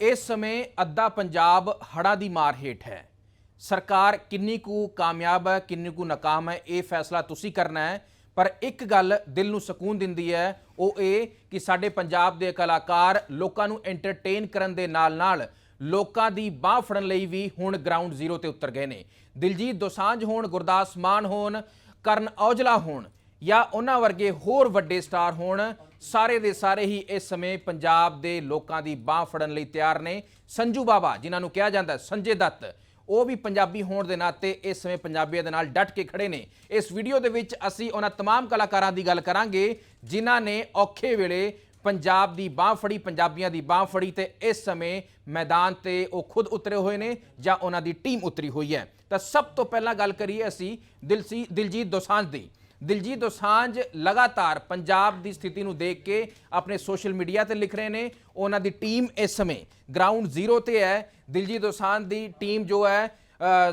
ਇਸ ਸਮੇਂ ਅੱਧਾ ਪੰਜਾਬ ਹੜ੍ਹਾਂ ਦੀ ਮਾਰ ਹੇਠ ਹੈ। ਸਰਕਾਰ ਕਿੰਨੀ ਕੁ ਕਾਮਯਾਬ ਹੈ, ਕਿੰਨੀ ਕੁ ਨਾਕਾਮ ਹੈ, ਇਹ ਫੈਸਲਾ ਤੁਸੀਂ ਕਰਨਾ ਹੈ। ਪਰ ਇੱਕ ਗੱਲ ਦਿਲ ਨੂੰ ਸਕੂਨ ਦਿੰਦੀ ਹੈ, ਉਹ ਇਹ ਕਿ ਸਾਡੇ ਪੰਜਾਬ ਦੇ ਕਲਾਕਾਰ ਲੋਕਾਂ ਨੂੰ ਐਂਟਰਟੇਨ ਕਰਨ ਦੇ ਨਾਲ-ਨਾਲ ਲੋਕਾਂ ਦੀ ਬਾਹ ਫੜਨ ਲਈ ਵੀ ਹੁਣ ਗਰਾਊਂਡ ਜ਼ੀਰੋ ਤੇ ਉਤਰ ਗਏ ਨੇ। ਦਿਲਜੀਤ ਦੋਸਾਂਝ ਹੋਣ, ਗੁਰਦਾਸ ਮਾਨ ਹੋਣ, ਕਰਨ ਔਜਲਾ ਹੋਣ ਜਾਂ ਉਹਨਾਂ ਵਰਗੇ ਹੋਰ ਵੱਡੇ ਸਟਾਰ ਹੋਣ ਸਾਰੇ ਦੇ ਸਾਰੇ ਹੀ ਇਸ ਸਮੇਂ ਪੰਜਾਬ ਦੇ ਲੋਕਾਂ ਦੀ ਬਾਹ ਫੜਨ ਲਈ ਤਿਆਰ ਨੇ ਸੰਜੂ ਬਾਬਾ ਜਿਨ੍ਹਾਂ ਨੂੰ ਕਿਹਾ ਜਾਂਦਾ ਹੈ ਸੰਜੇ ਦੱਤ ਉਹ ਵੀ ਪੰਜਾਬੀ ਹੋਣ ਦੇ ਨਾਤੇ ਇਸ ਸਮੇਂ ਪੰਜਾਬੀਆਂ ਦੇ ਨਾਲ ਡਟ ਕੇ ਖੜੇ ਨੇ ਇਸ ਵੀਡੀਓ ਦੇ ਵਿੱਚ ਅਸੀਂ ਉਹਨਾਂ तमाम ਕਲਾਕਾਰਾਂ ਦੀ ਗੱਲ ਕਰਾਂਗੇ ਜਿਨ੍ਹਾਂ ਨੇ ਔਖੇ ਵੇਲੇ ਪੰਜਾਬ ਦੀ ਬਾਹ ਫੜੀ ਪੰਜਾਬੀਆਂ ਦੀ ਬਾਹ ਫੜੀ ਤੇ ਇਸ ਸਮੇਂ ਮੈਦਾਨ ਤੇ ਉਹ ਖੁਦ ਉਤਰੇ ਹੋਏ ਨੇ ਜਾਂ ਉਹਨਾਂ ਦੀ ਟੀਮ ਉਤਰੀ ਹੋਈ ਹੈ ਤਾਂ ਸਭ ਤੋਂ ਪਹਿਲਾਂ ਗੱਲ ਕਰੀਏ ਅਸੀਂ ਦਿਲਸੀ ਦਿਲਜੀਤ ਦੋਸਾਂਝ ਦੀ ਦਿਲਜੀਤ ਦੋਸਾਂਝ ਲਗਾਤਾਰ ਪੰਜਾਬ ਦੀ ਸਥਿਤੀ ਨੂੰ ਦੇਖ ਕੇ ਆਪਣੇ ਸੋਸ਼ਲ ਮੀਡੀਆ ਤੇ ਲਿਖ ਰਹੇ ਨੇ, ਉਹਨਾਂ ਦੀ ਟੀਮ ਇਸ ਸਮੇਂ ਗਰਾਊਂਡ ਜ਼ੀਰੋ ਤੇ ਹੈ। ਦਿਲਜੀਤ ਦੋਸਾਂਝ ਦੀ ਟੀਮ ਜੋ ਹੈ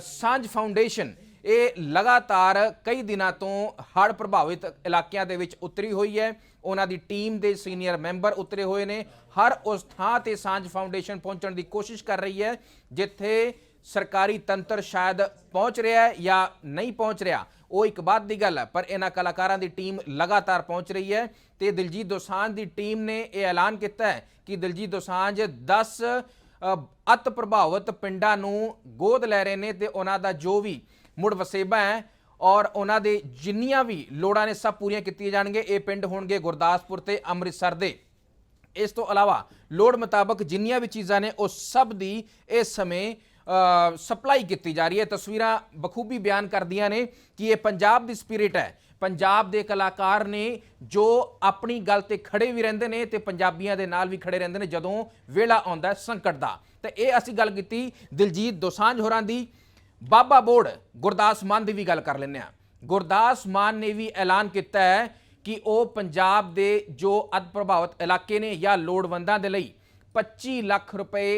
ਸਾਂਝ ਫਾਊਂਡੇਸ਼ਨ ਇਹ ਲਗਾਤਾਰ ਕਈ ਦਿਨਾਂ ਤੋਂ ਹੜ੍ਹ ਪ੍ਰਭਾਵਿਤ ਇਲਾਕਿਆਂ ਦੇ ਵਿੱਚ ਉਤਰੀ ਹੋਈ ਹੈ। ਉਹਨਾਂ ਦੀ ਟੀਮ ਦੇ ਸੀਨੀਅਰ ਮੈਂਬਰ ਉਤਰੇ ਹੋਏ ਨੇ। ਹਰ ਉਸ ਥਾਂ ਤੇ ਸਾਂਝ ਫਾਊਂਡੇਸ਼ਨ ਪਹੁੰਚਣ ਦੀ ਕੋਸ਼ਿਸ਼ ਕਰ ਰਹੀ ਹੈ, ਜਿੱਥੇ ਸਰਕਾਰੀ ਤੰਤਰ ਸ਼ਾਇਦ ਪਹੁੰਚ ਰਿਹਾ ਹੈ ਜਾਂ ਨਹੀਂ ਪਹੁੰਚ ਰਿਹਾ ਉਹ ਇੱਕ ਬਾਤ ਦੀ ਗੱਲ ਹੈ ਪਰ ਇਹਨਾਂ ਕਲਾਕਾਰਾਂ ਦੀ ਟੀਮ ਲਗਾਤਾਰ ਪਹੁੰਚ ਰਹੀ ਹੈ ਤੇ ਦਿਲਜੀਤ ਦੋਸਾਂਝ ਦੀ ਟੀਮ ਨੇ ਇਹ ਐਲਾਨ ਕੀਤਾ ਹੈ ਕਿ ਦਿਲਜੀਤ ਦੋਸਾਂਝ 10 ਅ, ਅਤ ਪ੍ਰਭਾਵਿਤ ਪਿੰਡਾਂ ਨੂੰ ਗੋਦ ਲੈ ਰਹੇ ਨੇ ਤੇ ਉਹਨਾਂ ਦਾ ਜੋ ਵੀ ਮੁੜ ਵਸੇਬਾ ਹੈ ਔਰ ਉਹਨਾਂ ਦੇ ਜਿੰਨੀਆਂ ਵੀ ਲੋੜਾਂ ਨੇ ਸਭ ਪੂਰੀਆਂ ਕੀਤੀਆਂ ਜਾਣਗੇ ਇਹ ਪਿੰਡ ਹੋਣਗੇ ਗੁਰਦਾਸਪੁਰ ਤੇ ਅੰਮ੍ਰਿਤਸਰ ਦੇ। ਇਸ ਤੋਂ ਇਲਾਵਾ ਲੋੜ ਮੁਤਾਬਕ ਜਿੰਨੀਆਂ ਵੀ ਚੀਜ਼ਾਂ ਨੇ ਉਹ ਸਭ ਦੀ ਇਸ ਸਮੇਂ ਸਪਲਾਈ ਕੀਤੀ ਜਾ ਰਹੀ ਹੈ। ਤਸਵੀਰਾਂ ਬਖੂਬੀ ਬਿਆਨ ਕਰਦੀਆਂ ਨੇ ਕਿ ਇਹ ਪੰਜਾਬ ਦੀ ਸਪਿਰਿਟ ਹੈ। ਪੰਜਾਬ ਦੇ ਕਲਾਕਾਰ ਨੇ ਜੋ ਆਪਣੀ ਗੱਲ ਤੇ ਖੜੇ ਵੀ ਰਹਿੰਦੇ ਨੇ ਤੇ ਪੰਜਾਬੀਆਂ ਦੇ ਨਾਲ ਵੀ ਖੜੇ ਰਹਿੰਦੇ ਨੇ ਜਦੋਂ ਵੇਲਾ ਆਉਂਦਾ ਸੰਕਟ ਦਾ। ਤੇ ਇਹ ਅਸੀਂ ਗੱਲ ਕੀਤੀ ਦਿਲਜੀਤ ਦੋਸਾਂਝ ਹੋਰਾਂ ਦੀ। ਬਾਬਾ ਬੋੜ, ਗੁਰਦਾਸ ਮਾਨ ਦੀ ਵੀ ਗੱਲ ਕਰ ਲੈਂਦੇ ਆ ਗੁਰਦਾਸ ਮਾਨ ਨੇ ਵੀ ਐਲਾਨ ਕੀਤਾ ਹੈ ਕਿ ਉਹ ਪੰਜਾਬ ਦੇ ਜੋ ਅਧ ਪ੍ਰਭਾਵਿਤ ਇਲਾਕੇ ਨੇ ਜਾਂ ਲੋੜਵੰਦਾਂ ਦੇ ਲਈ 25 ਲੱਖ ਰੁਪਏ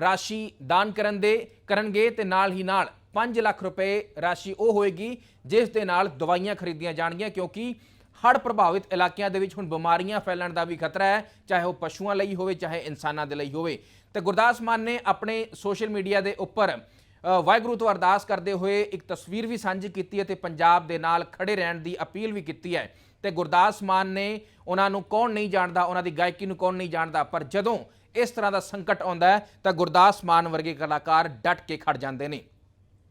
ਰਾਸ਼ੀ ਦਾਨ ਕਰਨ ਦੇ ਕਰਨਗੇ ਤੇ ਨਾਲ ਹੀ ਨਾਲ 5 ਲੱਖ ਰੁਪਏ ਰਾਸ਼ੀ ਉਹ ਹੋਏਗੀ ਜਿਸ ਦੇ ਨਾਲ ਦਵਾਈਆਂ ਖਰੀਦੀਆਂ ਜਾਣਗੀਆਂ ਕਿਉਂਕਿ ਹੜ੍ਹ ਪ੍ਰਭਾਵਿਤ ਇਲਾਕਿਆਂ ਦੇ ਵਿੱਚ ਹੁਣ ਬਿਮਾਰੀਆਂ ਫੈਲਣ ਦਾ ਵੀ ਖਤਰਾ ਹੈ, ਚਾਹੇ ਉਹ ਪਸ਼ੂਆਂ ਲਈ ਹੋਵੇ, ਚਾਹੇ ਇਨਸਾਨਾਂ ਦੇ ਲਈ ਹੋਵੇ। ਤੇ ਗੁਰਦਾਸ ਮਾਨ ਨੇ ਆਪਣੇ ਸੋਸ਼ਲ ਮੀਡੀਆ ਦੇ ਉੱਪਰ ਵਾਹਿਗੁਰੂ ਤੋਂ ਅਰਦਾਸ ਕਰਦੇ ਹੋਏ ਇੱਕ ਤਸਵੀਰ ਵੀ ਸਾਂਝੀ ਕੀਤੀ ਹੈ ਤੇ ਪੰਜਾਬ ਦੇ ਨਾਲ ਖੜੇ ਰਹਿਣ ਦੀ ਅਪੀਲ ਵੀ ਕੀਤੀ ਹੈ। ਤੇ ਗੁਰਦਾਸ ਮਾਨ ਨੇ ਉਹਨਾਂ ਨੂੰ ਕੌਣ ਨਹੀਂ ਜਾਣਦਾ, ਉਹਨਾਂ ਦੀ ਗਾਇਕੀ ਨੂੰ ਕੌਣ ਨਹੀਂ ਜਾਣਦਾ, ਪਰ ਜਦੋਂ ਇਸ ਤਰ੍ਹਾਂ ਦਾ ਸੰਕਟ ਆਉਂਦਾ ਹੈ, ਤਾਂ ਗੁਰਦਾਸ ਮਾਨ ਵਰਗੇ ਕਲਾਕਾਰ ਡਟ ਕੇ ਖੜ ਜਾਂਦੇ ਨੇ।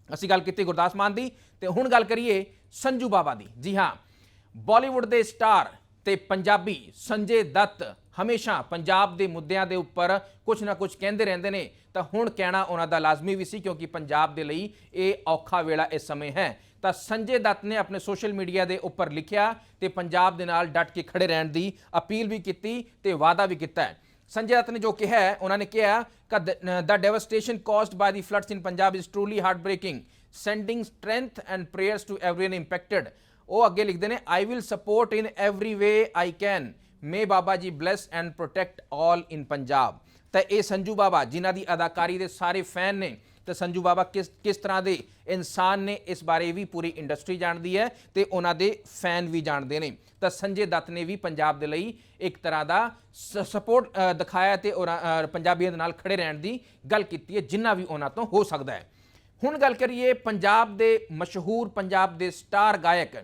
ਅਸੀਂ ਗੱਲ ਕੀਤੀ ਗੁਰਦਾਸ ਮਾਨ ਦੀ, ਤੇ ਹੁਣ ਗੱਲ ਕਰੀਏ ਸੰਜੂ ਬਾਬਾ ਦੀ। ਜੀ ਹਾਂ, ਬਾਲੀਵੁੱਡ ਦੇ ਸਟਾਰ ਤੇ ਪੰਜਾਬੀ ਸੰਜੇ ਦੱਤ ਹਮੇਸ਼ਾ ਪੰਜਾਬ ਦੇ ਮੁੱਦਿਆਂ ਦੇ ਉੱਪਰ ਕੁਝ ਨਾ ਕੁਝ ਕਹਿੰਦੇ ਰਹਿੰਦੇ ਨੇ। ਤਾਂ ਹੁਣ ਕਹਿਣਾ ਉਹਨਾਂ ਦਾ ਲਾਜ਼ਮੀ ਵੀ ਸੀ, ਕਿਉਂਕਿ ਪੰਜਾਬ ਦੇ ਲਈ ਇਹ ਔਖਾ ਵੇਲਾ ਇਸ ਸਮੇਂ ਹੈ। ਤਾਂ ਸੰਜੇ ਦੱਤ ਨੇ ਆਪਣੇ ਸੋਸ਼ਲ ਮੀਡੀਆ ਦੇ ਉੱਪਰ ਲਿਖਿਆ ਤੇ ਪੰਜਾਬ ਦੇ ਨਾਲ ਡਟ ਕੇ ਖੜੇ ਰਹਿਣ ਦੀ ਅਪੀਲ ਵੀ ਕੀਤੀ ਤੇ ਵਾਅਦਾ ਵੀ ਕੀਤਾ ਹੈ ਸੰਜੇ ਦੱਤ ਨੇ ਜੋ ਕਿਹਾ ਹੈ ਉਹਨਾਂ ਨੇ ਕਿਹਾ ਕਿ the devastation caused by the floods in Punjab is truly heartbreaking sending strength and prayers to everyone impacted ਉਹ ਅੱਗੇ ਲਿਖਦੇ ਨੇ I will support in every way I can may Baba ji bless and protect all in Punjab ਤਾਂ ਇਹ ਸੰਜੂ ਬਾਬਾ ਜਿਨ੍ਹਾਂ ਦੀ ਅਦਾਕਾਰੀ ਦੇ ਸਾਰੇ ਫੈਨ ਨੇ ਤੇ ਸੰਜੂ ਬਾਬਾ ਕਿਸ ਕਿਸ ਤਰ੍ਹਾਂ ਦੇ ਇਨਸਾਨ ਨੇ ਇਸ ਬਾਰੇ ਵੀ ਪੂਰੀ ਇੰਡਸਟਰੀ ਜਾਣਦੀ ਹੈ ਤੇ ਉਹਨਾਂ ਦੇ ਫੈਨ ਵੀ ਜਾਣਦੇ ਨੇ। ਤਾਂ ਸੰਜੇ ਦੱਤ ਨੇ ਵੀ ਪੰਜਾਬ ਦੇ ਲਈ ਇੱਕ ਤਰ੍ਹਾਂ ਦਾ ਸਪੋਰਟ ਦਿਖਾਇਆ ਤੇ ਉਹਨਾਂ ਅ, ਪੰਜਾਬੀਆਂ ਦੇ ਨਾਲ ਖੜੇ ਰਹਿਣ ਦੀ ਗੱਲ ਕੀਤੀ ਹੈ ਜਿੰਨਾ ਵੀ ਉਹਨਾਂ ਤੋਂ ਹੋ ਸਕਦਾ ਹੈ। ਹੁਣ ਗੱਲ ਕਰੀਏ ਪੰਜਾਬ ਦੇ ਮਸ਼ਹੂਰ ਪੰਜਾਬ ਦੇ ਸਟਾਰ ਗਾਇਕ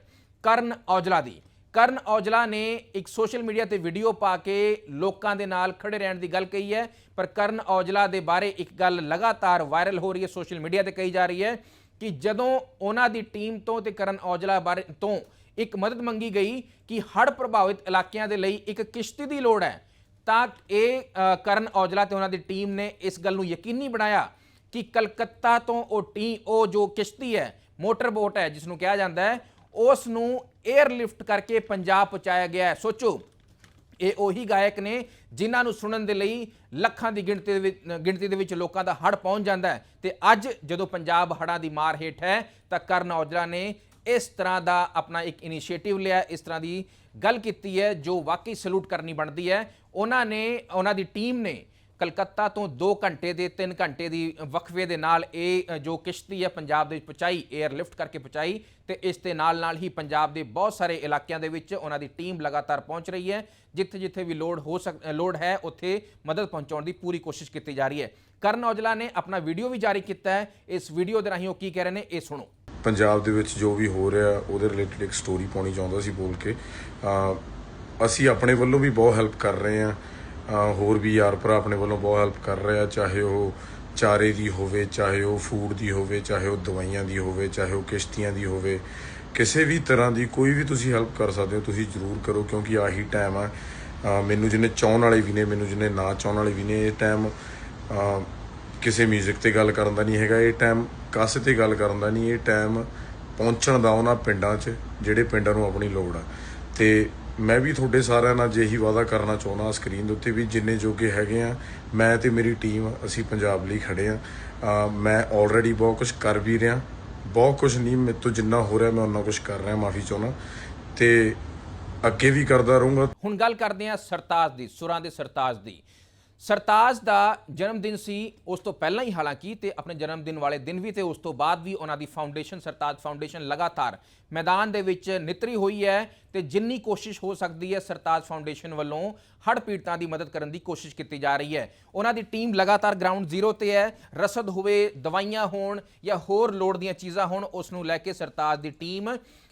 ਕਰਨ ਔਜਲਾ ਦੀ। ਕਰਨ ਔਜਲਾ ਨੇ ਇੱਕ ਸੋਸ਼ਲ ਮੀਡੀਆ ਤੇ ਵੀਡੀਓ ਪਾ ਕੇ ਲੋਕਾਂ ਦੇ ਨਾਲ ਖੜੇ ਰਹਿਣ ਦੀ ਗੱਲ ਕਹੀ ਹੈ ਪਰ ਕਰਨ ਔਜਲਾ ਦੇ ਬਾਰੇ ਇੱਕ ਗੱਲ ਲਗਾਤਾਰ ਵਾਇਰਲ ਹੋ ਰਹੀ ਹੈ, ਸੋਸ਼ਲ ਮੀਡੀਆ ਤੇ ਕਹੀ ਜਾ ਰਹੀ ਹੈ ਕਿ ਜਦੋਂ ਉਹਨਾਂ ਦੀ ਟੀਮ ਤੋਂ ਤੇ ਕਰਨ ਔਜਲਾ ਬਾਰੇ ਤੋਂ ਇੱਕ ਮਦਦ ਮੰਗੀ ਗਈ ਕਿ ਹੜ੍ਹ ਪ੍ਰਭਾਵਿਤ ਇਲਾਕਿਆਂ ਦੇ ਲਈ ਇੱਕ ਕਿਸ਼ਤੀ ਦੀ ਲੋੜ ਹੈ, ਤਾਂ ਇਹ ਕਰਨ ਔਜਲਾ ਤੇ ਉਹਨਾਂ ਦੀ ਟੀਮ ਨੇ ਇਸ ਗੱਲ ਨੂੰ ਯਕੀਨੀ ਬਣਾਇਆ ਕਿ ਕਲਕੱਤਾ ਤੋਂ ਉਹ ਟੀ ਉਹ ਜੋ ਕਿਸ਼ਤੀ ਹੈ, ਮੋਟਰ ਬੋਟ ਹੈ, ਜਿਸ ਨੂੰ ਕਿਹਾ ਜਾਂਦਾ ਹੈ, ਉਸ ਨੂੰ 에ਅਰ ਲਿਫਟ ਕਰਕੇ ਪੰਜਾਬ ਪਹੁੰਚਾਇਆ ਗਿਆ ਹੈ। ਸੋਚੋ ਇਹ ਉਹੀ ਗਾਇਕ ਨੇ ਜਿਨ੍ਹਾਂ ਨੂੰ ਸੁਣਨ ਦੇ ਲਈ ਲੱਖਾਂ ਦੀ ਗਿਣਤੀ ਦੇ ਵਿੱਚ ਗਿਣਤੀ ਦੇ ਵਿੱਚ ਲੋਕਾਂ ਦਾ ਹੜ ਪਹੁੰਚ ਜਾਂਦਾ ਹੈ। ਤੇ ਅੱਜ ਜਦੋਂ ਪੰਜਾਬ ਹੜਾਂ ਦੀ ਮਾਰ ਹੇਠ ਹੈ, ਤਾਂ ਕਰਨ ਔਜਲਾ ਨੇ ਇਸ ਤਰ੍ਹਾਂ ਦਾ ਆਪਣਾ ਇੱਕ ਇਨੀਸ਼ੀਏਟਿਵ ਲਿਆ, ਇਸ ਤਰ੍ਹਾਂ ਦੀ ਗੱਲ ਕੀਤੀ ਹੈ, ਜੋ ਵਾਕਈ ਸਲੂਟ ਕਰਨੀ ਬਣਦੀ ਹੈ। ਉਹਨਾਂ ਨੇ, ਉਹਨਾਂ ਦੀ ਟੀਮ ਨੇ ਕਲਕੱਤਾ ਤੋਂ 2 ਘੰਟੇ ਦੇ 3 ਘੰਟੇ ਦੀ ਵਕਫੇ ਦੇ ਨਾਲ ਇਹ ਜੋ ਕਿਸ਼ਤੀ ਹੈ ਪੰਜਾਬ ਦੇ ਵਿੱਚ ਪਹੁੰਚਾਈ 에ਅਰਲਿਫਟ ਕਰਕੇ ਪਹੁੰਚਾਈ ਤੇ ਇਸ ਦੇ ਨਾਲ ਨਾਲ ਹੀ ਪੰਜਾਬ ਦੇ ਬਹੁਤ ਸਾਰੇ ਇਲਾਕਿਆਂ ਦੇ ਵਿੱਚ ਉਹਨਾਂ ਦੀ ਟੀਮ ਲਗਾਤਾਰ ਪਹੁੰਚ ਰਹੀ ਹੈ। ਜਿੱਥੇ ਜਿੱਥੇ ਵੀ ਲੋਡ ਹੋ ਸਕ ਲੋਡ ਹੈ, ਉੱਥੇ ਮਦਦ ਪਹੁੰਚਾਉਣ ਦੀ ਪੂਰੀ ਕੋਸ਼ਿਸ਼ ਕੀਤੀ ਜਾ ਰਹੀ ਹੈ। ਕਰਨ ਔਜਲਾ ਨੇ ਆਪਣਾ ਵੀਡੀਓ ਵੀ ਜਾਰੀ ਕੀਤਾ ਹੈ। ਇਸ ਵੀਡੀਓ ਦੇ ਰਾਹੀਂ ਉਹ ਕੀ ਕਹਿ ਰਹੇ ਨੇ, ਇਹ ਸੁਣੋ। ਪੰਜਾਬ ਦੇ ਵਿੱਚ ਜੋ ਵੀ ਹੋ ਰਿਹਾ, ਉਹਦੇ ਰਿਲੇਟਡ ਇੱਕ ਸਟੋਰੀ ਪਾਉਣੀ ਚਾਹੁੰਦਾ ਸੀ ਬੋਲ ਕੇ। ਅਸੀਂ ਆਪਣੇ ਵੱਲੋਂ ਵੀ ਬਹੁਤ ਹੈਲਪ ਕਰ ਰਹੇ ਹਾਂ। ਹੋਰ ਵੀ ਯਾਰ ਭਰਾ ਆਪਣੇ ਵੱਲੋਂ ਬਹੁਤ ਹੈਲਪ ਕਰ ਰਹੇ ਆ, ਚਾਹੇ ਉਹ ਚਾਰੇ ਦੀ ਹੋਵੇ, ਚਾਹੇ ਉਹ ਫੂਡ ਦੀ ਹੋਵੇ, ਚਾਹੇ ਉਹ ਦਵਾਈਆਂ ਦੀ ਹੋਵੇ, ਚਾਹੇ ਉਹ ਕਿਸ਼ਤੀਆਂ ਦੀ ਹੋਵੇ, ਕਿਸੇ ਵੀ ਤਰ੍ਹਾਂ ਦੀ ਕੋਈ ਵੀ ਤੁਸੀਂ ਹੈਲਪ ਕਰ ਸਕਦੇ ਹੋ, ਤੁਸੀਂ ਜ਼ਰੂਰ ਕਰੋ, ਕਿਉਂਕਿ ਆਹੀ ਟਾਈਮ ਆ। ਮੈਨੂੰ ਜਿਹਨੇ ਚਾਹਣ ਵਾਲੇ ਵੀ ਨੇ, ਮੈਨੂੰ ਜਿਹਨੇ ਨਾ ਚਾਹਣ ਵਾਲੇ ਵੀ ਨੇ, ਇਹ ਟਾਈਮ ਕਿਸੇ 뮤직 ਤੇ ਗੱਲ ਕਰਨ ਦਾ ਨਹੀਂ ਹੈਗਾ, ਇਹ ਟਾਈਮ ਕਾਸੇ ਤੇ ਗੱਲ ਕਰਨ ਦਾ ਨਹੀਂ, ਇਹ ਟਾਈਮ ਪਹੁੰਚਣ ਦਾ ਉਹਨਾਂ ਪਿੰਡਾਂ 'ਚ, ਜਿਹੜੇ ਪਿੰਡਾਂ ਨੂੰ ਆਪਣੀ ਲੋੜ ਆ। ਤੇ ਮੈਂ ਵੀ ਤੁਹਾਡੇ ਸਾਰਿਆਂ ਨਾਲ ਜਿਹੀ ਵਾਅਦਾ ਕਰਨਾ ਚਾਹੁੰਦਾ ਸਕਰੀਨ ਦੇ ਉੱਤੇ ਵੀ ਜਿੰਨੇ ਜੋਗੇ ਹੈਗੇ ਆ, ਮੈਂ ਤੇ ਮੇਰੀ ਟੀਮ ਅਸੀਂ ਪੰਜਾਬ ਲਈ ਖੜੇ ਆ। ਮੈਂ ਆਲਰੇਡੀ ਬਹੁਤ ਕੁਝ ਕਰ ਵੀ ਰਿਹਾ, ਬਹੁਤ ਕੁਝ ਨਹੀਂ, ਮੇਰੇ ਤੋਂ ਜਿੰਨਾ ਹੋ ਰਿਹਾ ਮੈਂ ਉਹਨਾਂ ਕੁਝ ਕਰ ਰਿਹਾ, ਮਾਫੀ ਚਾਹੁੰਦਾ। ਤੇ ਅੱਗੇ ਵੀ ਕਰਦਾ ਰਹੂੰਗਾ। ਹੁਣ ਗੱਲ ਕਰਦੇ ਹਾਂ ਸਰਤਾਜ ਦੀ, ਸੁਰਾਂ ਦੇ ਸਰਤਾਜ ਦੀ। ਸਰਤਾਜ ਦਾ ਜਨਮ ਦਿਨ ਸੀ, ਉਸ ਤੋਂ ਪਹਿਲਾਂ ਹੀ ਹਾਲਾਂਕਿ ਤੇ ਆਪਣੇ ਜਨਮ ਦਿਨ ਵਾਲੇ ਦਿਨ ਵੀ ਤੇ ਉਸ ਤੋਂ ਬਾਅਦ ਵੀ ਉਹਨਾਂ ਦੀ ਫਾਊਂਡੇਸ਼ਨ ਸਰਤਾਜ ਫਾਊਂਡੇਸ਼ਨ ਲਗਾਤਾਰ ਮੈਦਾਨ ਦੇ ਵਿੱਚ ਨਿਤਰੀ ਹੋਈ ਹੈ ਤੇ ਜਿੰਨੀ ਕੋਸ਼ਿਸ਼ ਹੋ ਸਕਦੀ ਹੈ ਸਰਤਾਜ ਫਾਊਂਡੇਸ਼ਨ ਵੱਲੋਂ ਹੜ੍ਹ ਪੀੜਤਾਂ ਦੀ ਮਦਦ ਕਰਨ ਦੀ ਕੋਸ਼ਿਸ਼ ਕੀਤੀ ਜਾ ਰਹੀ ਹੈ। ਉਹਨਾਂ ਦੀ ਟੀਮ ਲਗਾਤਾਰ ਗਰਾਊਂਡ ਜ਼ੀਰੋ ਤੇ ਹੈ, ਰਸਦ ਹੋਵੇ, ਦਵਾਈਆਂ ਹੋਣ ਜਾਂ ਹੋਰ ਲੋੜ ਦੀਆਂ ਚੀਜ਼ਾਂ ਹੋਣ, ਉਸ ਨੂੰ ਲੈ ਕੇ ਸਰਤਾਜ ਦੀ ਟੀਮ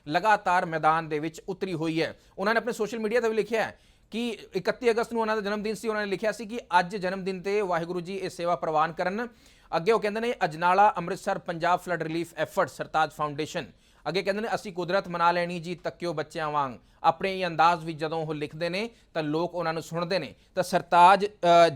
ਲਗਾਤਾਰ ਮੈਦਾਨ ਦੇ ਵਿੱਚ ਉਤਰੀ ਹੋਈ ਹੈ। ਉਹਨਾਂ ਨੇ ਆਪਣੇ ਸੋਸ਼ਲ ਮੀਡੀਆ ਤੇ ਵੀ ਲਿਖਿਆ ਹੈ ਕਿ 31 ਅਗਸਤ ਨੂੰ ਉਹਨਾਂ ਦਾ ਜਨਮ ਦਿਨ ਸੀ, ਉਹਨਾਂ ਨੇ ਲਿਖਿਆ ਸੀ ਕਿ ਅੱਜ ਜਨਮ ਦਿਨ ਤੇ ਵਾਹਿਗੁਰੂ ਜੀ ਇਹ ਸੇਵਾ ਪ੍ਰਵਾਨ ਕਰਨ। ਅੱਗੇ ਉਹ ਕਹਿੰਦੇ ਨੇ, Ajnala, Amritsar, Punjab flood relief effort Sartaj foundation ਅੱਗੇ ਕਹਿੰਦੇ ਨੇ, ਅਸੀਂ ਕੁਦਰਤ ਮਨਾ ਲੈਣੀ ਜੀ, ਤੱਕਿਓ ਬੱਚਿਆਂ ਵਾਂਗ। ਆਪਣੇ ਹੀ ਅੰਦਾਜ਼ ਵਿੱਚ ਜਦੋਂ ਉਹ ਲਿਖਦੇ ਨੇ, ਤਾਂ ਲੋਕ ਉਹਨਾਂ ਨੂੰ ਸੁਣਦੇ ਨੇ। ਤਾਂ ਸਰਤਾਜ